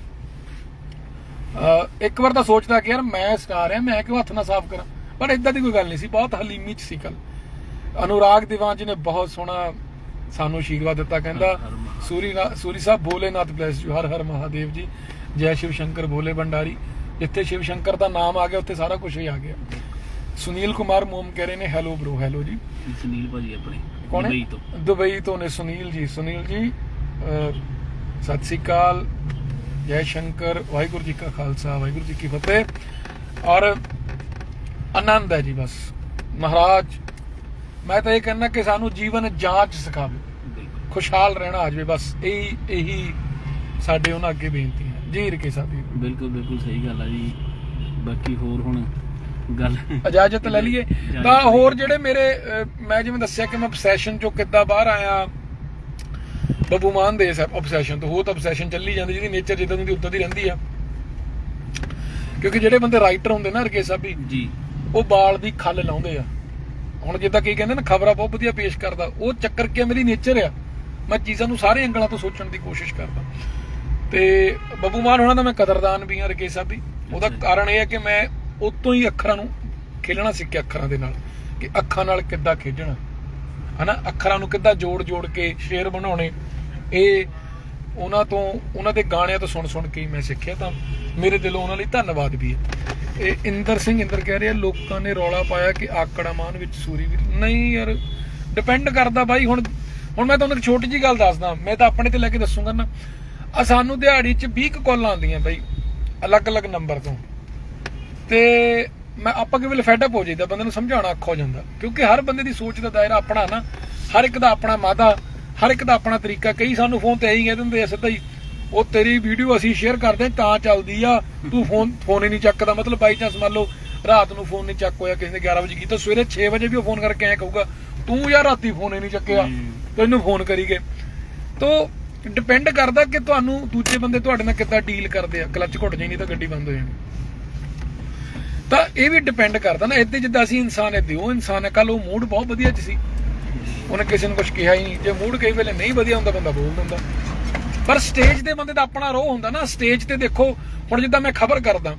ਇੱਕ ਵਾਰ ਤਾਂ ਸੋਚਦਾ ਕਿ ਯਾਰ ਮੈਂ ਸਟਾਰ ਆ ਮੈਂ ਕਿਉਂ ਹੱਥ ਨਾਲ ਸਾਫ਼ ਕਰਾਂ? ਪਰ ਇਦਾਂ ਦੀ ਕੋਈ ਗੱਲ ਨਹੀਂ ਸੀ ਬਹੁਤ ਹਲੀਮੀ ਚ ਸੀ ਕੱਲ ਅਨੁਰਾਗ ਦੀਵਾਨ ਜੀ ਨੇ ਬਹੁਤ ਸੋਹਣਾ ਸਾਨੂੰ ਆਸ਼ੀਰਵਾਦ ਦਿੱਤਾ ਕਹਿੰਦਾ। Suri Suri Sahib Bholenath bless you Har Har Mahadev ji. ਜੈ ਸ਼ਿਵ ਸ਼ੰਕਰ ਭੋਲੇ ਭੰਡਾਰੀ। ਜਿੱਥੇ ਸ਼ਿਵ ਸ਼ੰਕਰ ਦਾ ਨਾਮ ਆ ਗਿਆ ਉੱਥੇ ਸਾਰਾ ਕੁਝ ਹੀ ਆ ਗਿਆ। ਸੁਨੀਲ ਕੁਮਾਰ ਮੋਮ ਕਹਿ ਰਹੇ ਨੇ ਹੈਲੋ ਬ్రో ਹੈਲੋ ਜੀ। ਸੁਨੀਲ ਭਾਜੀ ਆਪਣੇ ਕੌਣ ਦੁਬਈ ਤੋਂ। ਦੁਬਈ ਤੋਂ ਨੇ ਸੁਨੀਲ ਜੀ। ਸੁਨੀਲ ਜੀ ਸਤਿ ਸ੍ਰੀ ਅਕਾਲ ਜੈ ਸ਼ੰਕਰ ਵਾਹਿਗੁਰੂ ਜੀ ਕਾ ਖਾਲਸਾ ਵਾਹਿਗੁਰੂ ਜੀ ਕੀ ਫਤਿਹ। ਔਰ ਆਨੰਦ ਹੈ ਜੀ ਬਸ। ਮਹਾਰਾਜ ਮੈਂ ਤਾਂ ਇਹ ਕਹਿੰਦਾ ਕਿ ਸਾਨੂੰ ਜੀਵਨ ਜਾਂਚ ਸਿਖਾਵੇ। ਖੁਸ਼ਹਾਲ ਰਹਿਣਾ ਆ ਜਾਵੇ ਬਸ ਇਹੀ ਇਹੀ ਸਾਡੇ ਉਹਨਾਂ ਅੱਗੇ ਬੇਨਤੀ ਹੈ। ਜੀ ਰਕੇ ਸਾਹਿਬ ਬਿਲਕੁਲ ਬਿਲਕੁਲ ਸਹੀ ਗੱਲ ਆ ਜੀ। ਬਾਕੀ ਹੋਰ ਹੁਣ ਗੱਲ ਇਜਾਜ਼ਤ ਲੈ ਲਈਏ। ਤਾਂ ਹੋਰ। ਜਿਹੜੇ ਮੇਰੇ ਮੈਂ ਜਿਵੇਂ ਦੱਸਿਆ ਕਿ ਮੈਂ obsession ਚੋਂ ਕਿੱਦਾਂ ਬਾਹਰ ਆਇਆ ਬੱਬੂ ਮਾਨ ਦੇ obsession ਤੋਂ। ਹੋਰ ਤਾਂ obsession ਚੱਲੀ ਜਾਂਦੀ ਜਿਹਦੀ ਨੇਚਰ ਜਿੱਦਾਂ ਦੀ ਉੱਦਾਂ ਦੀ ਰਹਿੰਦੀ ਆ। ਕਿਉਂਕਿ ਜਿਹੜੇ ਬੰਦੇ ਰਾਈਟਰ ਹੁੰਦੇ ਨਾ ਰਕੇ ਸਾਹਿਬ ਜੀ ਉਹ ਬਾਲ ਦੀ ਖੱਲ ਲਾਉਂਦੇ ਆ। ਹੁਣ ਜਿੱਦਾਂ ਕੀ ਕਹਿੰਦੇ ਨਾ ਖਬਰਾਂ ਬਹੁਤ ਵਧੀਆ ਪੇਸ਼ ਕਰਦਾ। ਉਹ ਚੱਕਰ ਕੀ ਮੇਰੀ ਨੇਚਰ ਆ ਮੈਂ ਚੀਜ਼ਾਂ ਨੂੰ ਸਾਰੇ ਐਂਗਲਾਂ ਤੋਂ ਸੋਚਣ ਦੀ ਕੋਸ਼ਿਸ਼ ਕਰਦਾ। ਤੇ ਬੱਬੂ ਮਾਨ ਹੋਣਾ ਦਾ ਮੈਂ ਕਦਰਦਾਨ ਵੀ ਹਾਂ ਰਕੇ ਸਾਹਿਬ ਵੀ ਉਹਦਾ। ਕਾਰਨ ਇਹ ਹੈ ਕਿ ਮੈਂ ਉਤੋਂ ਹੀ ਅੱਖਰਾਂ ਨੂੰ ਖੇਲਣਾ ਸਿੱਖਿਆ ਅੱਖਰਾਂ ਦੇ ਨਾਲ ਕਿ ਅੱਖਾਂ ਨਾਲ ਕਿੱਦਾਂ ਖੇਡਣਾ। ਹਨਾ? ਅੱਖਰਾਂ ਨੂੰ ਕਿੱਦਾਂ ਜੋੜ ਜੋੜ ਕੇ ਸ਼ੇਰ ਬਣਾਉਣੇ। ਇਹ ਉਹਨਾਂ ਤੋਂ ਉਹਨਾਂ ਦੇ ਗਾਣਿਆਂ ਤੋਂ ਸੁਣ ਸੁਣ ਕੇ ਮੈਂ ਸਿੱਖਿਆ ਤਾਂ ਮੇਰੇ ਦਿਲੋਂ ਉਹਨਾਂ ਲਈ ਧੰਨਵਾਦ ਵੀ ਹੈ। ਇਹ ਇੰਦਰ ਸਿੰਘ ਇੰਦਰ ਕਹਿ ਰਿਹਾ ਲੋਕਾਂ ਨੇ ਰੌਲਾ ਪਾਇਆ ਕਿ ਆਕੜਾ ਮਾਨ ਵਿੱਚ ਸੂਰੀ ਵੀ ਨਹੀਂ ਯਾਰ ਡਿਪੈਂਡ ਕਰਦਾ ਬਾਈ ਹੁਣ ਹੁਣ ਮੈਂ ਤੁਹਾਨੂੰ ਇੱਕ ਛੋਟੀ ਜੀ ਗੱਲ ਦੱਸਦਾ। ਮੈਂ ਤਾਂ ਆਪਣੇ ਤੇ ਲੈ ਕੇ ਦੱਸੂਗਾ ਨਾ। ਆ ਸਾਨੂੰ ਦਿਹਾੜੀ 'ਚ 20 ਕੁ ਕਾਲਾਂ ਆਉਂਦੀਆਂ ਬਾਈ ਅਲੱਗ-ਅਲੱਗ ਨੰਬਰ ਤੋਂ। ਤੇ ਮੈਂ ਆਪਾਂ ਕਿ ਵੇਲੇ ਫੈਡਅਪ ਹੋ ਜਾਈਦਾ ਬੰਦੇ ਨੂੰ ਸਮਝਾਉਣਾ ਔਖਾ ਹੋ ਜਾਂਦਾ। ਕਿਉਂਕਿ ਹਰ ਬੰਦੇ ਦੀ ਸੋਚ ਦਾ ਦਾਇਰਾ ਆਪਣਾ ਨਾ ਹਰ ਇੱਕ ਦਾ ਆਪਣਾ ਮਾਦਾ ਹਰ ਇੱਕ ਦਾ ਆਪਣਾ ਤਰੀਕਾ। ਕਈ ਸਾਨੂੰ ਫੋਨ ਤੇ ਇਹੀ ਕਹਿ ਦਿੰਦੇ ਆ ਸਿੱਧਾ ਹੀ ਉਹ ਤੇਰੀ ਵੀਡੀਓ ਅਸੀਂ ਸ਼ੇਅਰ ਕਰਦੇ ਹਾਂ, ਤਾਂ ਚੱਲਦੀ ਆ। ਤੂੰ ਫੋਨ ਫੋਨ ਹੀ ਨਹੀਂ ਚੱਕਦਾ। ਮਤਲਬ ਬਾਈ ਚਾਂਸ ਮੰਨ ਲਓ ਰਾਤ ਨੂੰ ਫੋਨ ਨਹੀਂ ਚੱਕ ਹੋਇਆ ਕਿਸੇ ਨੇ 11 ਵਜੇ ਕੀਤਾ ਸਵੇਰੇ 6 ਵਜੇ ਵੀ ਉਹ ਫੋਨ ਕਰਕੇ ਐਂ ਕਹੂਗਾ ਤੂੰ ਯਾਰ ਰਾਤੀ ਫੋਨ ਹੀ ਨਹੀਂ ਚੱਕਿਆ। ਤੈਨੂੰ ਫੋਨ ਕਰੀਗੇ ਤੋ ਡਿਪੈਂਡ ਕਰਦਾ ਕਿ ਤੁਹਾਨੂੰ ਦੂਜੇ ਬੰਦੇ ਤੁਹਾਡੇ ਨਾਲ ਕਿੱਦਾਂ ਡੀਲ ਕਰਦੇ ਆ। ਕਲੱਚ ਘੁੱਟ ਜਾਈ ਨਹੀਂ ਤਾਂ ਗੱਡੀ ਬੰਦ ਹੋ ਜਾਣੀ। ਤਾਂ ਇਹ ਵੀ ਡਿਪੈਂਡ ਕਰਦਾ ਨਾ ਇੱਥੇ ਜਿੱਦਾਂ ਅਸੀਂ ਇਨਸਾਨ ਇੱਥੇ ਉਹ ਇਨਸਾਨ ਹੈ। ਕੱਲ ਉਹ ਮੂਡ ਬਹੁਤ ਵਧੀਆ ਚ ਸੀ। ਉਹਨੇ ਕਿਸੇ ਨੂੰ ਕੁਝ ਕਿਹਾ ਹੀ ਨਹੀਂ। ਜੇ ਮੂਡ ਕਈ ਵੇਲੇ ਨਹੀਂ ਵਧੀਆ ਹੁੰਦਾ ਬੰਦਾ ਬੋਲ ਦਿੰਦਾ। ਪਰ ਸਟੇਜ ਦੇ ਬੰਦੇ ਦਾ ਆਪਣਾ ਰੋਹ ਹੁੰਦਾ ਨਾ। ਸਟੇਜ ਤੇ ਦੇਖੋ ਹੁਣ ਜਿੱਦਾਂ ਮੈਂ ਖਬਰ ਕਰਦਾ।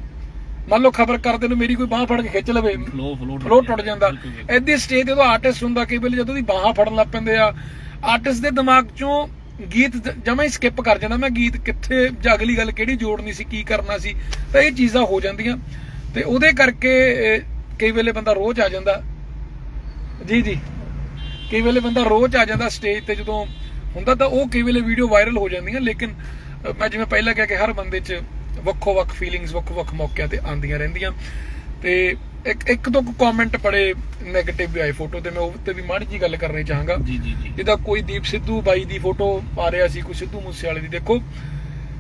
ਮੰਨ ਲਓ ਖਬਰ ਕਰਦੇ ਨੂੰ ਮੇਰੀ ਕੋਈ ਬਾਹ ਫੜ ਕੇ ਖਿੱਚ ਲਵੇ। ਫਲੋ ਟੁੱਟ ਜਾਂਦਾ। ਐਦੀ ਸਟੇਜ ਤੇ ਉਹ ਆਰਟਿਸਟ ਹੁੰਦਾ ਕਈ ਵੇਲੇ ਜਦੋਂ ਦੀ ਬਾਹਾਂ ਫੜਨ ਲੱਗ ਪੈਂਦੇ ਆ ਆਰਟਿਸਟ ਦੇ ਦਿਮਾਗ ਚੋਂ ਗੀਤ ਜਮਾ ਹੀ ਸਕਿਪ ਕਰ ਜਾਂਦਾ ਮੈਂ ਗੀਤ ਕਿੱਥੇ ਜਾਂ ਅਗਲੀ ਗੱਲ ਕਿਹੜੀ ਜੋੜਨੀ ਸੀ, ਕੀ ਕਰਨਾ ਸੀ, ਤਾਂ ਇਹ ਚੀਜ਼ਾਂ ਹੋ ਜਾਂਦੀਆਂ। ਤੇ ਉਹਦੇ ਕਰਕੇ ਕਈ ਵੇਲੇ ਬੰਦਾ ਰੋਜ਼ ਆ ਜਾਂਦਾ। ਜੀ ਜੀ। ਕਈ ਵੇਲੇ ਬੰਦਾ ਰੋਜ਼ ਆ ਜਾਂਦਾ ਸਟੇਜ ਤੇ ਜਦੋਂ ਹੁੰਦਾ ਤਾਂ ਉਹ ਕਈ ਵੇਲੇ ਵੀਡੀਓ ਵਾਇਰਲ ਹੋ ਜਾਂਦੀਆਂ, ਲੇਕਿਨ ਮੈਂ ਜਿਵੇਂ ਪਹਿਲਾਂ ਕਿਹਾ ਕਿ ਹਰ ਬੰਦੇ 'ਚ ਵੱਖੋ ਵੱਖ ਫੀਲਿੰਗਸ ਵੱਖੋ ਵੱਖ ਮੌਕਿਆਂ ਤੇ ਆਉਂਦੀਆਂ ਰਹਿੰਦੀਆਂ। ਤੇ ਇੱਕ ਇੱਕ ਦੋ ਕਮੈਂਟ ਪੜੇ 네ਗੇਟਿਵ ਵੀ ਆਏ ਫੋਟੋ ਤੇ ਮੈਂ ਉਹ ਤੇ ਵੀ ਮਾੜੀ ਜੀ ਗੱਲ ਕਰਨੀ ਚਾਹਾਂਗਾ। ਜੀ ਜੀ ਜੀ। ਜਿੱਦਾਂ ਕੋਈ ਦੀਪ ਸਿੱਧੂ ਬਾਈ ਦੀ ਫੋਟੋ ਪਾ ਰਿਹਾ ਸੀ ਕੋਈ ਸਿੱਧੂ ਮੂਸੇਵਾਲੇ ਦੀ। ਦੇਖੋ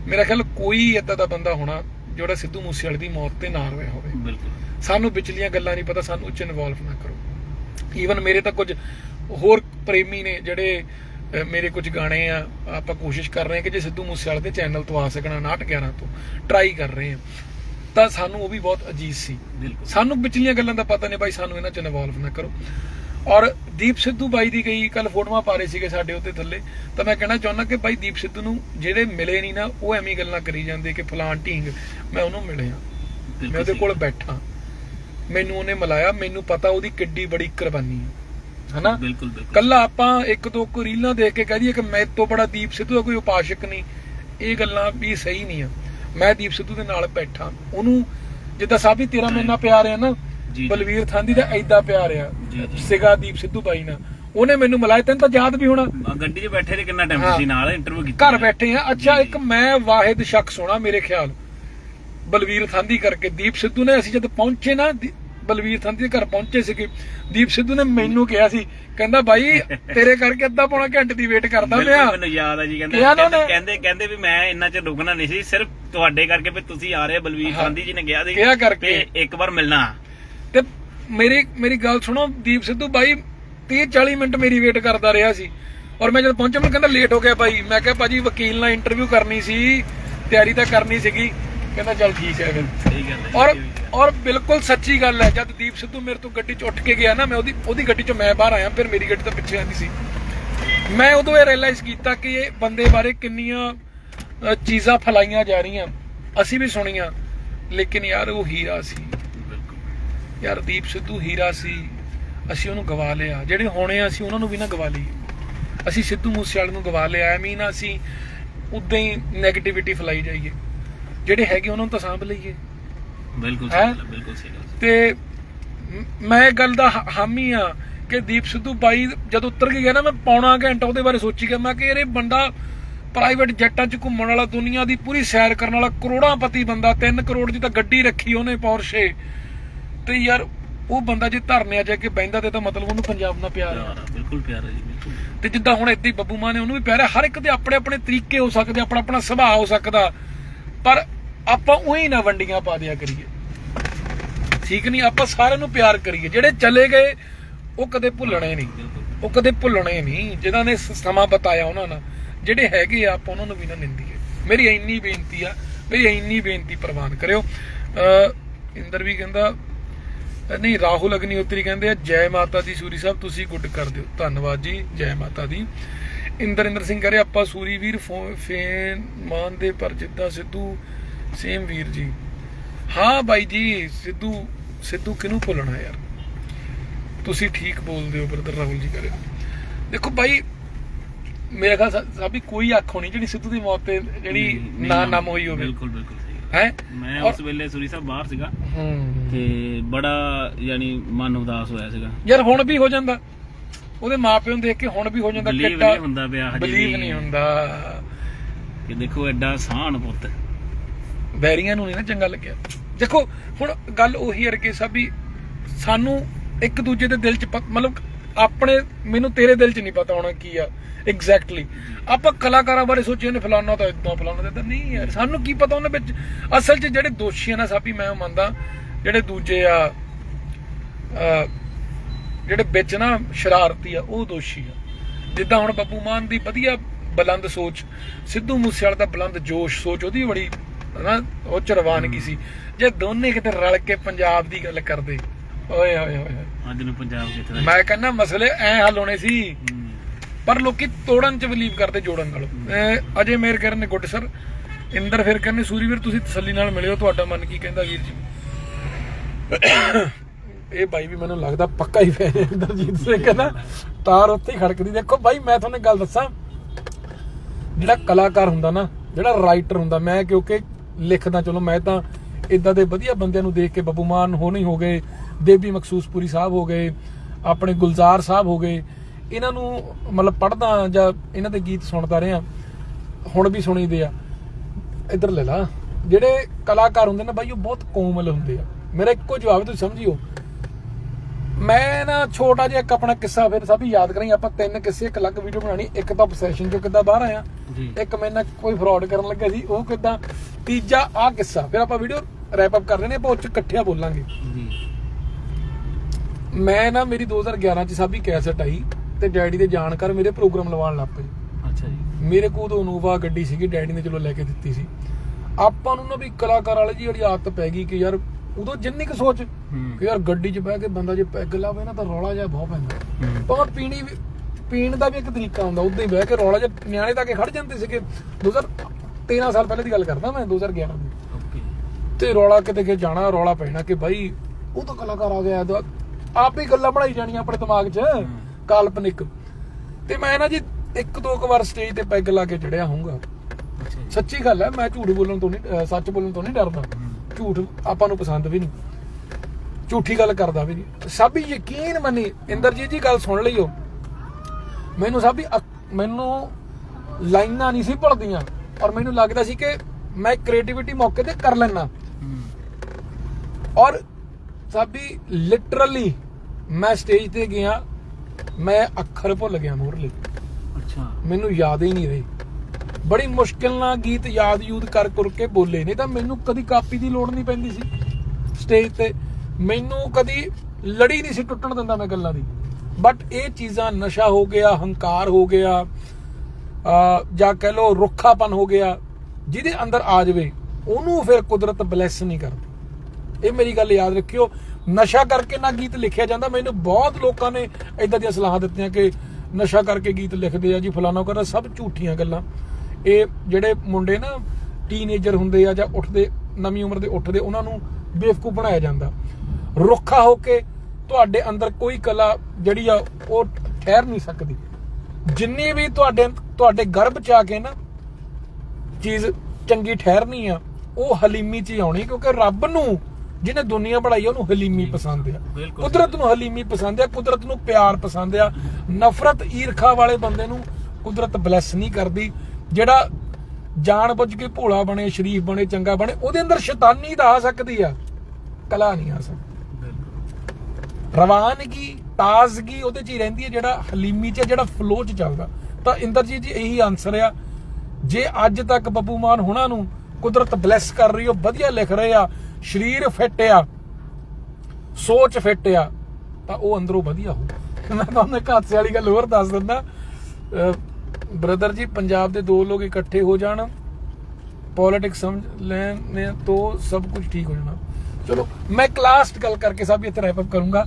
ਮੇਰਾ ਖਿਆਲ ਕੋਈ ਏਦਾਂ ਦਾ ਬੰਦਾ ਹੋਣਾ ਜਿਹੜਾ ਸਿੱਧੂ ਮੂਸੇਵਾਲੇ ਦੀ ਮੌਤ ਤੇ ਨਾ ਰੋਇਆ ਹੋਵੇ। ਬਿਲਕੁਲ। ਸਾਨੂੰ ਵਿਚਲੀਆਂ ਗੱਲਾਂ ਨਹੀਂ ਪਤਾ ਸਾਨੂੰ ਉੱਚ ਇਨਵੋਲਵ ਨਾ ਕਰੋ। ਈਵਨ ਮੇਰੇ ਤਾਂ ਕੁਝ ਹੋਰ ਪ੍ਰੇਮੀ ਨੇ ਜਿਹੜੇ ਮੇਰੇ ਕੁਝ ਗਾਣੇ ਆ ਆਪਾਂ ਕੋਸ਼ਿਸ਼ ਕਰ ਰਹੇ ਹਾਂ ਕਿ ਜੇ ਸਿੱਧੂ ਮੂਸੇਵਾਲੇ ਦੇ ਚੈਨਲ ਤੋਂ ਆ ਸਕਣਾ 911 ਤੋਂ ਟਰਾਈ ਕਰ ਰਹੇ ਹਾਂ। ਤਾਂ ਸਾਨੂੰ ਉਹ ਵੀ ਬਹੁਤ ਅਜੀਜ਼ ਸੀ ਬਿਲਕੁਲ। ਸਾਨੂੰ ਵਿਚਲੀਆਂ ਗੱਲਾਂ ਦਾ ਪਤਾ ਨਹੀਂ ਬਾਈ ਸਾਨੂੰ ਇਹਨਾਂ ਚ ਇਨਵੋਲਵ ਨਾ ਕਰੋ। ਔਰ ਦੀਪ ਸਿੱਧੂ ਬਾਈ ਦੀ ਕਈ ਕੱਲ ਫੋਟੋਆਂ ਪਾ ਰਹੇ ਸੀਗੇ ਸਾਡੇ ਉੱਤੇ ਥੱਲੇ। ਤਾਂ ਮੈਂ ਕਹਿਣਾ ਚਾਹੁੰਦਾ ਕਿ ਬਾਈ ਦੀਪ ਸਿੱਧੂ ਨੂੰ ਜਿਹੜੇ ਮਿਲੇ ਨਹੀਂ ਨਾ ਉਹ ਐਵੇਂ ਗੱਲਾਂ ਕਰੀ ਜਾਂਦੇ ਕਿ ਫਲਾਣ ਢੀਂਗ ਮੈਂ ਉਹਨੂੰ ਮਿਲਿਆ। ਮੈਂ ਉਹਦੇ ਕੋਲ ਬੈਠਾ। ਮੈਨੂੰ ਉਹਨੇ ਮਿਲਾਇਆ ਮੈਨੂੰ ਪਤਾ ਉਹਦੀ ਕਿੱਡੀ ਬੜੀ ਕੁਰਬਾਨੀ ਹੈ। ਹਨਾ? ਬਿਲਕੁਲ ਬਿਲਕੁਲ ਕੱਲਾ ਆਪਾਂ ਇੱਕ ਦੋ ਕੋ ਰੀਲਾਂ ਦੇਖ ਕੇ ਕਹਿ ਦਈਏ ਕਿ ਮੈਂ ਤੋਂ ਬੜਾ ਦੀਪ ਸਿੱਧੂ ਦਾ ਕੋਈ ਉਪਾਸ਼ਕ ਨਹੀਂ। ਇਹ ਗੱਲਾਂ ਵੀ ਸਹੀ ਨਹੀਂ ਆ। ਮੈਂ ਦੀਪ ਸਿੱਧੂ ਦੇ ਨਾਲ ਬੈਠਾ। ਉਹਨੂੰ ਜਿੱਦਾਂ ਸਾਬੀ ਤੇਰਾ ਮੇਰੇ ਨਾਲ ਪਿਆਰ ਆ ਨਾ। ਬਲਵੀਰ ਥਾਂਦੀ ਦਾ ਐਦਾਂ ਪਿਆਰ ਆ। ਸਿਗਾ ਦੀਪ ਸਿੱਧੂ ਬਾਈ ਨਾਲ। ਉਹਨੇ ਮੈਨੂੰ ਮਿਲਾਇਆ ਤੈਨੂੰ ਤਾਂ ਯਾਦ ਵੀ ਹੋਣਾ। ਗੱਡੀ 'ਚ ਬੈਠੇ ਤੇ ਕਿੰਨਾ ਟਾਈਮ ਹਾਂ। ਸੀ ਨਾਲ ਇੰਟਰਵਿਊ ਕੀਤੀ ਘਰ ਬੈਠੇ ਆ। ਅੱਛਾ ਇੱਕ ਮੈਂ ਵਾਹਿਦ ਸ਼ਖਸ ਹੋਣਾ ਮੇਰੇ ਖਿਆਲ। ਬਲਵੀਰ ਥਾਂਦੀ ਕਰਕੇ। ਦੀਪ ਸਿੱਧੂ ਨੇ ਅਸੀਂ ਜਦ ਪਹੁੰਚੇ ਨਾ ਬਲਵੀਰ ਥਾਂਦੀ ਦੇ ਘਰ ਪਹੁੰਚੇ ਸੀਗੇ ਦੀਪ ਸਿੱਧੂ ਨੇ ਮੈਨੂੰ ਕਿਹਾ ਸੀ ਕਹਿੰਦਾ ਬਾਈ ਤੇਰੇ ਕਰਕੇ ਅੱਧਾ ਪੌਣਾ ਘੰਟੇ ਦੀ ਵੇਟ ਕਰਦਾ ਪਿਆ ਮੈਨੂੰ ਯਾਦ ਆ ਜੀ ਕਹਿੰਦੇ? ਕਹਿੰਦੇ- ਕਹਿੰਦੇ ਵੀ ਮੈਂ ਇੰਨਾ ਚ ਰੁਕਣਾ ਨਹੀਂ ਸੀ ਸਿਰਫ ਤੁਹਾਡੇ ਕਰਕੇ ਵੀ ਤੁਸੀਂ ਆ ਰਹੇ ਬਲਵੀਰ। ਗਾਂਧੀ ਜੀ ਨੇ ਕਿਹਾ ਸੀ ਕਿਹਾ ਕਰਕੇ। ਇੱਕ ਵਾਰ ਮਿਲਣਾ ਤੇ ਮੇਰੀ ਮੇਰੀ ਗੱਲ ਸੁਣੋ ਦੀਪ ਸਿੱਧੂ ਬਾਈ 30 40 ਮਿੰਟ ਮੇਰੀ ਵੇਟ ਕਰਦਾ ਰਿਹਾ ਸੀ ਔਰ ਮੈਂ ਜਦ ਪਹੁੰਚਿਆ ਮੈਨੂੰ ਕਹਿੰਦਾ ਲੇਟ ਹੋ ਗਿਆ ਬਾਈ ਮੈਂ ਕਿਹਾ ਭਾਜੀ ਵਕੀਲ ਨਾਲ ਇੰਟਰਵਿਊ ਕਰਨੀ ਸੀ ਤਿਆਰੀ ਤਾਂ ਕਰਨੀ ਸੀਗੀ ਕਹਿੰਦਾ ਚੱਲ ਠੀਕ ਹੈ ਫਿਰ। ਸਹੀ ਗੱਲ ਹੈ ਔਰ। ਔਰ ਬਿਲਕੁਲ ਸੱਚੀ ਗੱਲ ਹੈ ਜਦ ਦੀਪ ਸਿੱਧੂ ਮੇਰੇ ਤੋਂ ਗੱਡੀ 'ਚ ਉੱਠ ਕੇ ਗਿਆ ਨਾ ਮੈਂ ਉਹਦੀ ਉਹਦੀ ਗੱਡੀ 'ਚੋਂ ਮੈਂ ਬਾਹਰ ਆਇਆ ਫਿਰ ਮੇਰੀ ਗੱਡੀ ਤਾਂ ਪਿੱਛੇ ਆਂਦੀ ਸੀ। ਮੈਂ ਉਦੋਂ ਇਹ ਰਿਅਲਾਈਜ਼ ਕੀਤਾ ਕਿ ਇਹ ਬੰਦੇ ਬਾਰੇ ਕਿੰਨੀਆਂ ਚੀਜ਼ਾਂ ਫਲਾਈਆਂ ਜਾ ਰਹੀਆਂ। ਅਸੀਂ ਵੀ ਸੁਣੀਆਂ ਲੇਕਿਨ ਯਾਰ ਉਹ ਹੀਰਾ ਸੀ। ਬਿਲਕੁਲ। ਯਾਰ ਦੀਪ ਸਿੱਧੂ ਹੀਰਾ ਸੀ ਅਸੀਂ ਉਹਨੂੰ ਗਵਾ ਲਿਆ। ਜਿਹੜੇ ਹੋਣੇ ਆ ਅਸੀਂ ਉਹਨਾਂ ਨੂੰ ਵੀ ਨਾ ਗਵਾ ਲਈਏ। ਅਸੀਂ ਸਿੱਧੂ ਮੂਸੇਵਾਲੇ ਨੂੰ ਗਵਾ ਲਿਆ ਐਵੇਂ ਨਾ ਅਸੀਂ ਉਦਾਂ ਹੀ 네ਗੇਟਿਵਿਟੀ ਫਲਾਈ ਜਾਈਏ। ਜਿਹੜੇ ਹੈਗੇ ਉਹਨਾਂ ਨੂੰ ਤਾਂ ਸਾਂਭ ਲਈਏ। ਬਿਲਕੁਲ ਹੈਂ? ਸਹੀ ਗੱਲ ਹੈ, ਬਿਲਕੁਲ ਸਹੀ ਗੱਲ ਹੈ। ਤੇ ਮ- ਮੈਂ ਇਹ ਗੱਲ ਦਾ ਹ- ਹਾਮੀ ਆ ਕਿ ਦੀਪ ਸਿੱਧੂ ਬਾਈ ਜਦ ਉਤਰ ਕੇ ਗਿਆ ਨਾ ਮੈਂ ਪੌਣਾ ਘੰਟਾ ਉਹਦੇ ਬਾਰੇ ਸੋਚੀ ਗਿਆ। ਮੈਂ ਕਿ ਯਾਰ ਇਹ ਬੰਦਾ ਪ੍ਰਾਈਵੇਟ ਜੈਟਾਂ 'ਚ ਘੁੰਮਣ ਵਾਲਾ ਦੁਨੀਆ ਦੀ ਪੂਰੀ ਸੈਰ ਕਰਨ ਵਾਲਾ ਕਰੋੜਾਂਪਤੀ ਬੰਦਾ 3 ਕਰੋੜ ਦੀ ਤਾਂ ਗੱਡੀ ਰੱਖੀ ਉਹਨੇ ਪੌਰਸ਼ੇ ਤੇ ਯਾਰ ਉਹ ਬੰਦਾ ਜੇ ਧਰਨੇ ਆ ਜਾ ਕੇ ਬੈਂਦਾ ਤੇ ਤਾਂ ਮਤਲਬ ਉਹਨੂੰ ਪੰਜਾਬ ਨਾਲ ਪਿਆਰ ਆ। ਪਿਆਰ ਆ, ਬਿਲਕੁਲ ਪਿਆਰ ਹੈ ਜੀ ਬਿਲਕੁਲ। ਤੇ ਜਿੱਦਾਂ ਹੁਣ ਹੀ ਬੱਬੂ ਮਾਨ ਨੇ ਉਹਨੂੰ ਵੀ ਪਿਆਰ ਹੈ ਹਰ ਇੱਕ ਦੇ ਆਪਣੇ ਆਪਣੇ ਤਰੀਕੇ ਹੋ ਸਕਦੇ ਆਪਣਾ ਆਪਣਾ ਸੁਭਾਅ ਹੋ ਸਕਦਾ। ਪਰ ਆਪਾਂ ਉਹੀ ਨਾ ਵੰਡੀਆਂ ਪਾ ਦਿਆ ਕਰੀਏ। ਠੀਕ ਨਹੀਂ, ਆਪਾਂ ਸਾਰਿਆਂ ਨੂੰ ਪਿਆਰ ਕਰੀਏ। ਜਿਹੜੇ ਚਲੇ ਗਏ, ਉਹ ਕਦੇ ਭੁੱਲਣੇ ਨਹੀਂ। ਉਹ ਕਦੇ ਭੁੱਲਣੇ ਨਹੀਂ। ਜਿਨ੍ਹਾਂ ਨੇ ਸਮਾਂ ਬਤਾਇਆ ਉਹਨਾਂ ਨਾਲ। ਜਿਹੜੇ ਹੈਗੇ ਆ, ਆਪਾਂ ਉਹਨਾਂ ਨੂੰ ਵੀ ਨਾ ਨਿੰਦੀਏ ਮੇਰੀ ਇੰਨੀ ਬੇਨਤੀ ਆ, ਮੇਰੀ ਇੰਨੀ ਬੇਨਤੀ ਪ੍ਰਵਾਨ ਕਰਿਓ। ਇੰਦਰ ਵੀ ਕਹਿੰਦਾ, ਨਹੀਂ, ਰਾਹੁਲ ਅਗਨੀਹੋਤਰੀ ਕਹਿੰਦੇ ਆ, ਜੈ ਮਾਤਾ ਦੀ ਸੂਰੀ ਸਾਹਿਬ, ਤੁਸੀਂ ਗੁੱਡ ਕਰ ਦਿਓ। ਧੰਨਵਾਦ ਜੀ, ਜੈ ਮਾਤਾ ਦੀ। ਇੰਦਰ ਇੰਦਰ ਸਿੰਘ ਕਰੇ ਆਪਾਂ ਸੂਰੀ ਵੀਰ ਫੋ- ਮਾਨ ਦੇ ਪਰ ਜਿੱਦਾਂ ਸਿੱਧੂ ਸੇਮ ਵੀਰ ਜੀ। ਹਾਂ ਬਾਈ ਜੀ ਸਿੱਧੂ ਸਿੱਧੂ ਕਿਹਨੂੰ ਭੁੱਲਣਾ ਯਾਰ? ਤੁਸੀਂ ਠੀਕ ਬੋਲਦੇ ਹੋ ਬ੍ਰਦਰ ਰਾਹੁਲ ਜੀ ਕਰੇ ਦੇਖੋ ਬਾਈ ਮੇਰੇ ਖਿਆਲ ਸਾਬੀ ਕੋਈ ਅੱਖ ਹੋਣੀ ਜਿਹੜੀ ਸਿੱਧੂ ਦੀ ਮੌਤ ਤੇ ਜਿਹੜੀ ਨਾ ਨਮ ਹੋਈ ਹੋਵੇ। ਬਿਲਕੁਲ ਬਿਲਕੁਲ ਹੈ। ਮੈਂ ਉਸ ਵੇਲੇ ਸੂਰੀ ਸਾਹਿਬ ਬਾਹਰ ਸੀਗਾ ਹੂੰ। ਤੇ ਬੜਾ ਯਾਨੀ ਮਨ ਉਦਾਸ ਹੋਇਆ ਸੀਗਾ। ਯਾਰ ਹੁਣ ਵੀ ਹੋ ਜਾਂਦਾ। ਉਹਦੇ ਮਾਪਿਆਂ ਨੂੰ ਦੇਖ ਕੇ ਹੁਣ ਵੀ ਹੋ ਜਾਂਦਾ ਬਲੀਵ ਨਹੀਂ ਹੁੰਦਾ ਪਿਆ ਹਜੇ ਬਲੀਵ ਵੀ। ਨਹੀਂ ਹੁੰਦਾ। ਕਿ ਦੇਖੋ ਐਡਾ ਸਾਹਣ ਪੁੱਤ। ਵੈਰੀਆਂ ਨੂੰ ਨਹੀਂ ਨਾ ਚੰਗਾ ਲੱਗਿਆ। ਦੇਖੋ, ਹੁਣ ਗੱਲ ਉਹੀ ਅਰਗੇ ਸਭ ਵੀ ਸਾਨੂੰ ਇੱਕ ਦੂਜੇ ਦੇ ਦਿਲ 'ਚ ਮਤਲਬ ਆਪਣੇ, ਮੈਨੂੰ ਤੇਰੇ ਦਿਲ 'ਚ ਨਹੀਂ ਪਤਾ ਹੋਣਾ ਕੀ ਆ ਐਗਜ਼ੈਕਟਲੀ ਆਪਾਂ ਕਲਾਕਾਰਾਂ ਬਾਰੇ ਸੋਚਿਆ ਨੇ ਫਲਾਨਾ ਤਾਂ ਇਦਾਂ ਫਲਾਨਾ ਤਾਂ ਨਹੀਂ ਯਾਰ ਸਾਨੂੰ ਕੀ ਪਤਾ ਉਹਨਾਂ ਵਿੱਚ, ਅਸਲ 'ਚ ਜਿਹੜੇ ਦੋਸ਼ੀ ਆ ਨਾ ਸਾਬੀ ਮੈਂ ਮੰਨਦਾ, ਜਿਹੜੇ ਦੂਜੇ ਆ ਜਿਹੜੇ ਵਿੱਚ ਨਾ ਸ਼ਰਾਰਤੀ ਆ, ਉਹ ਦੋਸ਼ੀ ਆ। ਜਿੱਦਾਂ ਹੁਣ ਬੱਬੂ ਮਾਨ ਦੀ ਵਧੀਆ ਬੁਲੰਦ ਸੋਚ, ਸਿੱਧੂ ਮੂਸੇਵਾਲੇ ਦਾ ਬੁਲੰਦ ਜੋਸ਼ ਸੋਚ, ਉਹਦੀ ਬੜੀ ਨਾ ਉਹ ਚ ਰਵਾਨਗੀ ਸੀ। ਜੇ ਦੋਨੇ ਕਿਤੇ ਰਲ ਕੇ ਪੰਜਾਬ ਦੀ ਗੱਲ ਕਰਦੇ। ਓਏ ਹੋਏ ਹੋਏ। ਅੱਜ ਨੂੰ ਪੰਜਾਬ ਕਿੱਥੇ ਦਾ? ਮੈਂ ਕਹਿੰਦਾ ਮਸਲੇ ਐ ਹੱਲ ਹੋਣੇ ਸੀ। ਪਰ ਲੋਕੀ ਤੋੜਨ ਚ ਬਲੀਵ ਕਰਦੇ ਜੋੜਨ ਨਾਲੋਂ। ਅਜੇ ਮੇਰ ਕਰਨ ਨੇ ਗੁੱਡ ਸਰ। ਇੰਦਰ ਫਿਰ ਕਹਿੰਦੇ ਸੂਰੀ ਵੀਰ ਤੁਸੀਂ ਤਸੱਲੀ ਨਾਲ ਮਿਲਿਓ ਤੁਹਾਡਾ ਮਨ ਕੀ ਕਹਿੰਦਾ ਵੀਰ ਜੀ? ਇਹ ਬਾਈ ਵੀ ਮੈਨੂੰ ਲੱਗਦਾ ਪੱਕਾ ਹੀ ਫੈਨ ਹੈ ਇੰਦਰਜੀਤ ਸਿੰਘ ਕਹਿੰਦਾ ਤਾਰ ਉੱਥੇ ਹੀ ਖੜਕਦੀ। ਦੇਖੋ ਬਾਈ ਮੈਂ ਤੁਹਾਨੂੰ ਗੱਲ ਦੱਸਾਂ। ਜਿਹੜਾ ਕਲਾਕਾਰ ਹੁੰਦਾ ਨਾ ਜਿਹੜਾ ਰਾਈਟਰ ਹੁੰਦਾ ਮੈਂ ਕਿਉਂਕਿ ਲਿਖਦਾ, ਚਲੋ ਮੈਂ ਤਾਂ ਇਦਾਂ ਦੇ ਵਧੀਆ ਬੰਦਿਆਂ ਨੂੰ ਦੇਖ ਕੇ ਬੱਬੂ ਮਾਨ ਹੋਣੀ ਹੋ ਗਏ, ਦੇਵੀ ਮਖਸੂਸਪੁਰੀ ਸਾਹਿਬ ਹੋ ਗਏ, ਆਪਣੇ ਗੁਲਜ਼ਾਰ ਸਾਹਿਬ ਹੋ ਗਏ, ਇਹਨਾਂ ਨੂੰ ਮਤਲਬ ਪੜਦਾ ਜਾਂ ਇਹਨਾਂ ਦੇ ਗੀਤ ਸੁਣਦਾ ਰਿਹਾ, ਹੁਣ ਵੀ ਸੁਣੀਦੇ ਆ। ਇੱਧਰ ਲੈ ਲਾ, ਜਿਹੜੇ ਕਲਾਕਾਰ ਹੁੰਦੇ ਨੇ ਬਾਈ, ਉਹ ਬਹੁਤ ਕੋਮਲ ਹੁੰਦੇ ਆ। ਮੇਰਾ ਇੱਕੋ ਜਵਾਬ ਤੁਸੀਂ ਸਮਝਿਓ ਮੈਂ ਨਾ ਛੋਟਾ ਜਿਹਾ ਇੱਕ ਆਪਣਾ ਕਿੱਸਾ ਫਿਰ ਸਭ ਯਾਦ ਕਰਾਂਗੇ। ਆਪਾਂ ਤਿੰਨ ਕਿੱਸੇ ਇੱਕ ਅਲੱਗ ਵੀਡੀਓ ਬਣਾਣੀ ਇੱਕ ਤਾਂ obsession ਚੋਂ ਕਿੱਦਾਂ ਬਾਹਰ ਆਇਆ। ਇੱਕ ਮੇਰੇ ਨਾਲ ਕੋਈ ਫਰਾਡ ਕਰਨ ਲੱਗਾ ਸੀ ਉਹ ਕਿੱਦਾਂ। ਤੀਜਾ ਆ ਕਿੱਸਾ। ਫਿਰ ਆਪਾਂ ਵੀਡੀਓ ਰੈਪ ਅਪ ਕਰ ਲੈਣੇ ਆਪਾਂ ਇਕੱਠਿਆਂ ਬੋਲਾਂਗੇ। ਮੈਂ ਨਾ ਮੇਰੀ 2011 ਚ ਸਭ ਹੀ ਕੈਸਟ ਆਈ ਤੇ ਡੈਡੀ ਦੇ ਜਾਣਕਾਰ ਮੇਰੇ ਪ੍ਰੋਗਰਾਮ ਲਵਾਉਣ ਲੱਗ ਪਏ। ਅੱਛਾ ਜੀ। ਮੇਰੇ ਕੋਲ ਉਦੋਂ ਇਨੋਵਾ ਗੱਡੀ ਸੀਗੀ ਡੈਡੀ ਨੇ ਚਲੋ ਲੈ ਕੇ ਦਿੱਤੀ ਸੀ। ਆਪਾਂ ਨੂੰ ਨਾ ਵੀ ਕਲਾਕਾਰ ਵਾਲੇ ਜੀ ਜਿਹੜੀ ਆਦਤ ਪੈ ਗਈ ਕਿ ਯਾਰ ਉਦੋਂ ਜਿੰਨੀ ਕੁ ਸੋਚ ਕਿ ਯਾਰ ਗੱਡੀ 'ਚ ਬਹਿ ਕੇ ਬੰਦਾ ਜੇ ਪੈਗ ਲਾਵੇ ਨਾ ਤਾਂ ਰੌਲਾ ਜਿਹਾ ਬਹੁਤ ਪੈਂਦਾ। ਪਰ ਪੀਣੀ ਵੀ ਪੀਣ ਦਾ ਵੀ ਇੱਕ ਤਰੀਕਾ ਹੁੰਦਾ ਉਦਾਂ ਹੀ ਬਹਿ ਕੇ ਰੌਲਾ ਜਿਹਾ ਨਿਆਣੇ ਤਾਂ ਕੇ ਖੜ ਜਾਂਦੇ ਸੀਗੇ। 2013 ਸਾਲ ਪਹਿਲੇ ਦੀ ਗੱਲ ਕਰਦਾ ਮੈਂ 2011 ਦੀ। ਤੇ ਰੌਲਾ ਕਿਤੇ ਕਿ ਜਾਣਾ ਰੌਲਾ ਪੈਣਾ ਕਿ ਭਾਈ ਉਹ ਤਾਂ ਕਲਾਕਾਰ ਆ ਗਿਆ ਆਪ ਹੀ ਗੱਲਾਂ ਬਣਾਈ ਜਾਣੀਆਂ ਆਪਣੇ ਦਿਮਾਗ 'ਚ ਕਾਲਪਨਿਕ। ਤੇ ਮੈਂ ਨਾ ਜੀ ਇੱਕ ਦੋ ਵਾਰ ਸਟੇਜ ਤੇ ਪੈਗ ਲਾ ਕੇ ਚੜਿਆ ਹੋਊਗਾ। ਸੱਚੀ ਗੱਲ ਹੈ ਮੈਂ ਝੂਠ ਬੋਲਣ ਤੋਂ ਨਹੀਂ ਸੱਚ ਬੋਲਣ ਤੋਂ ਨਹੀਂ ਡਰਦਾ। ਝੂਠ ਆਪਾਂ ਨੂੰ ਪਸੰਦ ਵੀ ਨਹੀਂ। ਝੂਠੀ ਗੱਲ ਕਰਦਾ ਵੀ ਨਹੀਂ। ਸਭ ਯਕੀਨ ਮੰਨੀ ਇੰਦਰਜੀਤ ਜੀ ਗੱਲ ਸੁਣ ਲਈਓ। ਮੈਨੂੰ ਸਭ ਮੈਨੂੰ ਲਾਈਨਾਂ ਨਹੀਂ ਸੀ ਭੁੱਲਦੀਆਂ ਔਰ ਮੈਨੂੰ ਲੱਗਦਾ ਸੀ ਕਿ ਮੈਂ ਕ੍ਰੀਏਟੀਵਿਟੀ ਮੌਕੇ ਤੇ ਕਰ ਲੈਣਾ ਔਰ ਸਾਬੀ ਲਿਟਰਲੀ ਮੈਂ ਸਟੇਜ ਤੇ ਗਿਆ ਮੈਂ ਅੱਖਰ ਭੁੱਲ ਗਿਆ ਮੂਹਰਲੇ ਅੱਛਾ। ਮੈਨੂੰ ਯਾਦ ਹੀ ਨਹੀਂ ਰਹੇ। ਬੜੀ ਮੁਸ਼ਕਿਲ ਨਾਲ ਗੀਤ ਯਾਦ ਯੂਦ ਕਰ ਕਰ ਕੇ ਬੋਲੇ। ਨਹੀਂ ਤਾਂ ਮੈਨੂੰ ਕਦੀ ਕਾਪੀ ਦੀ ਲੋੜ ਨਹੀਂ ਪੈਂਦੀ ਸੀ ਸਟੇਜ ਤੇ। ਮੈਨੂੰ ਕਦੀ ਲੜੀ ਨਹੀਂ ਸੀ ਟੁੱਟਣ ਦਿੰਦਾ ਮੈਂ ਗੱਲਾਂ ਦੀ। ਬਟ ਇਹ ਚੀਜ਼ਾਂ ਨਸ਼ਾ ਹੋ ਗਿਆ, ਹੰਕਾਰ ਹੋ ਗਿਆ ਜਾਂ ਕਹਿ ਲੋ ਰੁੱਖਾਪਨ ਹੋ ਗਿਆ, ਜਿਹਦੇ ਅੰਦਰ ਆ ਜਾਵੇ, ਉਹਨੂੰ ਫਿਰ ਕੁਦਰਤ ਬਲੈਸ ਨਹੀਂ ਕਰਦੀ। ਇਹ ਮੇਰੀ ਗੱਲ ਯਾਦ ਰੱਖਿਓ। ਨਸ਼ਾ ਕਰਕੇ ਨਾ ਗੀਤ ਲਿਖਿਆ ਜਾਂਦਾ। ਮੈਨੂੰ ਬਹੁਤ ਲੋਕਾਂ ਨੇ ਇਦਾਂ ਦੀਆਂ ਸਲਾਹਾਂ ਦਿੱਤੀਆਂ ਕਿ ਨਸ਼ਾ ਕਰਕੇ ਗੀਤ ਲਿਖਦੇ ਆ ਜੀ, ਫਲਾਣਾ ਕਰਦਾ ਸਭ ਝੂਠੀਆਂ ਗੱਲਾਂ। ਇਹ ਜਿਹੜੇ ਮੁੰਡੇ ਨਾ ਟੀਨੇਜਰ ਹੁੰਦੇ ਆ ਜਾਂ ਉੱਠਦੇ ਨਵੀਂ ਉਮਰ ਦੇ ਉੱਠਦੇ ਉਹਨਾਂ ਨੂੰ ਬੇਵਕੂਫ ਬਣਾਇਆ ਜਾਂਦਾ। ਰੁੱਖਾ ਹੋ ਕੇ ਤੁਹਾਡੇ ਅੰਦਰ ਕੋਈ ਕਲਾ ਜਿਹੜੀ ਆ ਉਹ ਠਹਿਰ ਨਹੀਂ ਸਕਦੀ। ਜਿੰਨੀ ਵੀ ਤੁਹਾਡੇ ਤੁਹਾਡੇ ਗਰਭ ਚ ਆ ਕੇ ਨਾ ਚੀਜ਼ ਚੰਗੀ ਠਹਿਰਨੀ ਆ ਉਹ ਹਲੀਮੀ ਚ ਆਉਣੀ ਕਿਉਂਕਿ ਰੱਬ ਨੂੰ ਜਿਹਨੇ ਦੁਨੀਆ ਬਣਾਈ ਉਹਨੂੰ ਹਲੀਮੀ ਪਸੰਦ ਆ। ਕੁਦਰਤ ਨੂੰ ਹਲੀਮੀ ਪਸੰਦ ਆ ਕੁਦਰਤ ਨੂੰ ਪਿਆਰ ਪਸੰਦ ਆ। ਨਫ਼ਰਤ ਈਰਖਾ ਵਾਲੇ ਬੰਦੇ ਨੂੰ ਕੁਦਰਤ ਬਲੈਸ ਨਹੀਂ ਕਰਦੀ। ਜਿਹੜਾ ਜਾਣ ਬੁੱਝ ਕੇ ਭੋਲਾ ਬਣੇ ਸ਼ਰੀਫ ਬਣੇ ਚੰਗਾ ਬਣੇ ਉਹਦੇ ਅੰਦਰ ਸ਼ੈਤਾਨੀ ਤਾਂ ਆ ਸਕਦੀ ਆ ਕਲਾ ਨਹੀਂ ਆ ਸਕਦੀ। ਬਿਲਕੁਲ। ਰਵਾਨਗੀ ਤਾਜ਼ਗੀ ਉਹਦੇ ਚ ਹੀ ਰਹਿੰਦੀ ਹੈ ਜਿਹੜਾ ਹਲੀਮੀ ਚ ਜਿਹੜਾ ਫਲੋ ਚ ਚੱਲਦਾ। ਤਾਂ ਇੰਦਰਜੀਤ ਜੀ ਇਹੀ ਆਨਸਰ ਆ। ਜੇ ਅੱਜ ਤੱਕ ਬੱਬੂ ਮਾਨ ਹੁਣਾਂ ਨੂੰ ਕੁਦਰਤ ਬਲੈਸ ਕਰ ਰਹੀ ਹੋ ਵਧੀਆ ਲਿਖ ਰਹੇ ਆ ਸਰੀਰ ਫਿੱਟ ਆ ਸੋਚ ਫਿੱਟ ਆ ਤਾਂ ਉਹ ਅੰਦਰੋਂ ਵਧੀਆ ਹੋ ਮੈਂ ਤੁਹਾਨੂੰ ਇੱਕ ਹਾਸੇ ਵਾਲੀ ਗੱਲ ਹੋਰ ਦੱਸ ਦਿੰਦਾ। ਬ੍ਰਦਰ ਜੀ ਪੰਜਾਬ ਦੇ ਦੋ ਲੋਕ ਇਕੱਠੇ ਹੋ ਜਾਣ ਪੋਲਿਟਿਕਸ ਸਮਝ ਲੈਣ ਨੇ ਤੋਂ ਸਭ ਕੁਝ ਠੀਕ ਹੋ ਜਾਣਾ। ਚਲੋ। ਮੈਂ ਕਲਾਸਟ ਗੱਲ ਕਰਕੇ ਸਭ ਇੱਥੇ ਰੈਪ ਅਪ ਕਰੂੰਗਾ।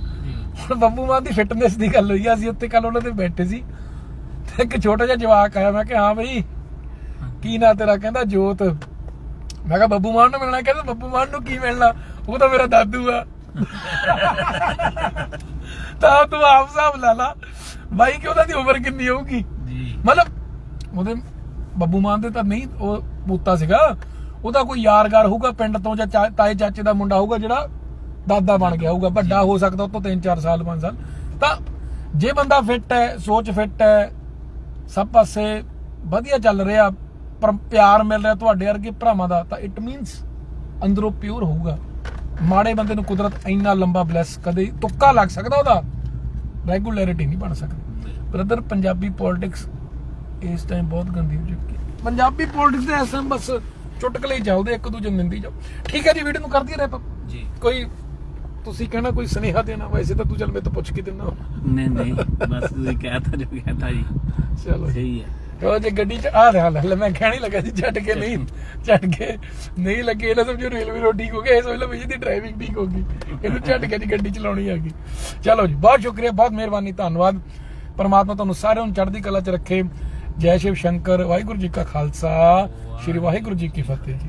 ਹੁਣ ਬੱਬੂ ਮਾਨ ਦੀ ਫਿਟਨੈਸ ਦੀ ਗੱਲ ਹੋਈ ਆ ਅਸੀਂ ਉੱਤੇ ਕੱਲ ਉਹਨਾਂ ਦੇ ਬੈਠੇ ਸੀ। ਤੇ ਇੱਕ ਛੋਟਾ ਜਿਹਾ ਜਵਾਕ ਆਇਆ ਮੈਂ ਕਿਹਾ ਹਾਂ ਬਈ ਕੀ ਨਾਂ ਤੇਰਾ? ਕਹਿੰਦਾ ਜੋਤ। ਮੈਂ ਕਿਹਾ ਬੱਬੂ ਮਾਨ ਨੂੰ ਮਿਲਣਾ? ਕਹਿੰਦਾ ਬੱਬੂ ਮਾਨ ਨੂੰ ਕੀ ਮਿਲਣਾ? ਉਹ ਤਾਂ ਮੇਰਾ ਦਾਦੂ ਆ। ਤਾਂ ਤੂੰ ਆਪ ਹਿਸਾਬ ਲਾ ਲਾ ਬਾਈ ਕਿ ਉਹਨਾਂ ਦੀ ਉਮਰ ਕਿੰਨੀ ਹੋਊਗੀ? ਜੀ। ਮਤਲਬ ਉਹਦੇ ਬੱਬੂ ਮਾਨ ਦੇ ਤਾਂ ਨਹੀਂ ਉਹ ਪੂਤਾ ਸੀਗਾ। ਉਹਦਾ ਕੋਈ ਯਾਰਗਾਰ ਹੋਊਗਾ ਪਿੰਡ ਤੋਂ ਜਾਂ ਤਾਏ ਚਾਚੇ ਦਾ ਮੁੰਡਾ ਹੋਊਗਾ ਜਿਹੜਾ ਦਾਦਾ ਬਣ ਗਿਆ ਹੋਊਗਾ ਵੱਡਾ ਹੋ ਸਕਦਾ ਉਹ ਤੋਂ 3-4 ਸਾਲ 5 ਸਾਲ। ਤਾਂ ਜੇ ਬੰਦਾ ਫਿੱਟ ਹੈ ਸੋਚ ਫਿੱਟ ਹੈ ਸਭ ਪਾਸੇ ਵਧੀਆ ਚੱਲ ਰਿਹਾ ਪਿਆਰ ਮਿਲ ਰਿਹਾ ਤੁਹਾਡੇ ਵਰਗੇ ਭਰਾਵਾਂ ਦਾ ਤਾਂ ਇਟ ਮੀਨਸ ਅੰਦਰੋਂ ਪਿਓਰ ਹੋਊਗਾ। ਮਾੜੇ ਬੰਦੇ ਨੂੰ ਕੁਦਰਤ ਇੰਨਾ ਲੰਬਾ ਬਲੈਸ ਕਦੇ ਤੁੱਕਾ ਲੱਗ ਸਕਦਾ ਉਹਦਾ। ਰੈਗੂਲੈਰਿਟੀ ਨਹੀਂ ਬਣ ਸਕਦੀ। ਬ੍ਰਦਰ ਪੰਜਾਬੀ ਪੋਲਿਟਿਕਸ ਇਸ ਟਾਈਮ ਬਹੁਤ ਗੰਦੀ ਹੋ ਚੁੱਕੀ ਹੈ। ਪੰਜਾਬੀ ਪੋਲਿਟਿਕਸ ਦੇ ਐਸਐਮ ਬਸ ਚੁਟਕਲੇ ਹੀ ਚੱਲਦੇ ਇੱਕ ਦੂਜੇ ਨੂੰ ਨਿੰਦੀ ਜਾਓ। ਠੀਕ ਹੈ ਜੀ ਵੀਡੀਓ ਨੂੰ ਕਰਦੀ ਰਹਿ ਜੀ। ਕੋਈ ਤੁਸੀਂ ਕਹਿਣਾ ਕੋਈ ਸੁਨੇਹਾ ਦੇਣਾ? ਵੈਸੇ ਤਾਂ ਤੂੰ ਚੱਲ ਮੇਰੇ ਤੋਂ ਪੁੱਛ ਕੇ ਦਿੰਦਾ। ਨਹੀਂ ਨਹੀਂ ਬਸ ਤੁਸੀਂ ਕਹਿਤਾ ਜੋ ਕਹਿਤਾ ਜੀ। ਚਲੋ। ਸਹੀ ਹੈ। ਉਹ ਜੇ ਗੱਡੀ ਚ ਆ ਰਿਹਾ ਲੈ ਮੈਂ ਕਹਿਣ ਹੀ ਲੱਗਾ ਸੀ ਛੱਡ ਕੇ ਨਹੀਂ ਛੱਡ ਕੇ ਨਹੀਂ ਲੱਗੇ। ਇਹਨਾਂ ਸਮਝੋ ਰੇਲਵੇ ਰੋਡ ਠੀਕ ਹੋ ਗਿਆ ਇਹ ਸਮਝ ਲਓ ਵੀ ਇਹਦੀ ਡਰਾਈਵਿੰਗ ਠੀਕ ਹੋ ਗਈ। ਇਹਨੂੰ ਛੱਡ ਕੇ ਜੀ ਗੱਡੀ ਚਲਾਉਣੀ ਆ ਗਈ। ਚਲੋ ਜੀ ਬਹੁਤ ਸ਼ੁਕਰੀਆ ਬਹੁਤ ਮਿਹਰਬਾਨੀ ਧੰਨਵਾਦ। ਪਰਮਾਤਮਾ ਤੁਹਾਨੂੰ ਸਾਰਿਆਂ ਨੂੰ ਚੜ੍ਹਦੀ ਕਲਾ ਚ ਰੱਖੇ। ਜੈ ਸ਼ਿਵ ਸ਼ੰਕਰ ਵਾਹਿਗੁਰੂ ਜੀ ਕਾ ਖਾਲਸਾ ਸ੍ਰੀ ਵਾਹਿਗੁਰੂ ਜੀ ਕੀ ਫਤਿਹ ਜੀ।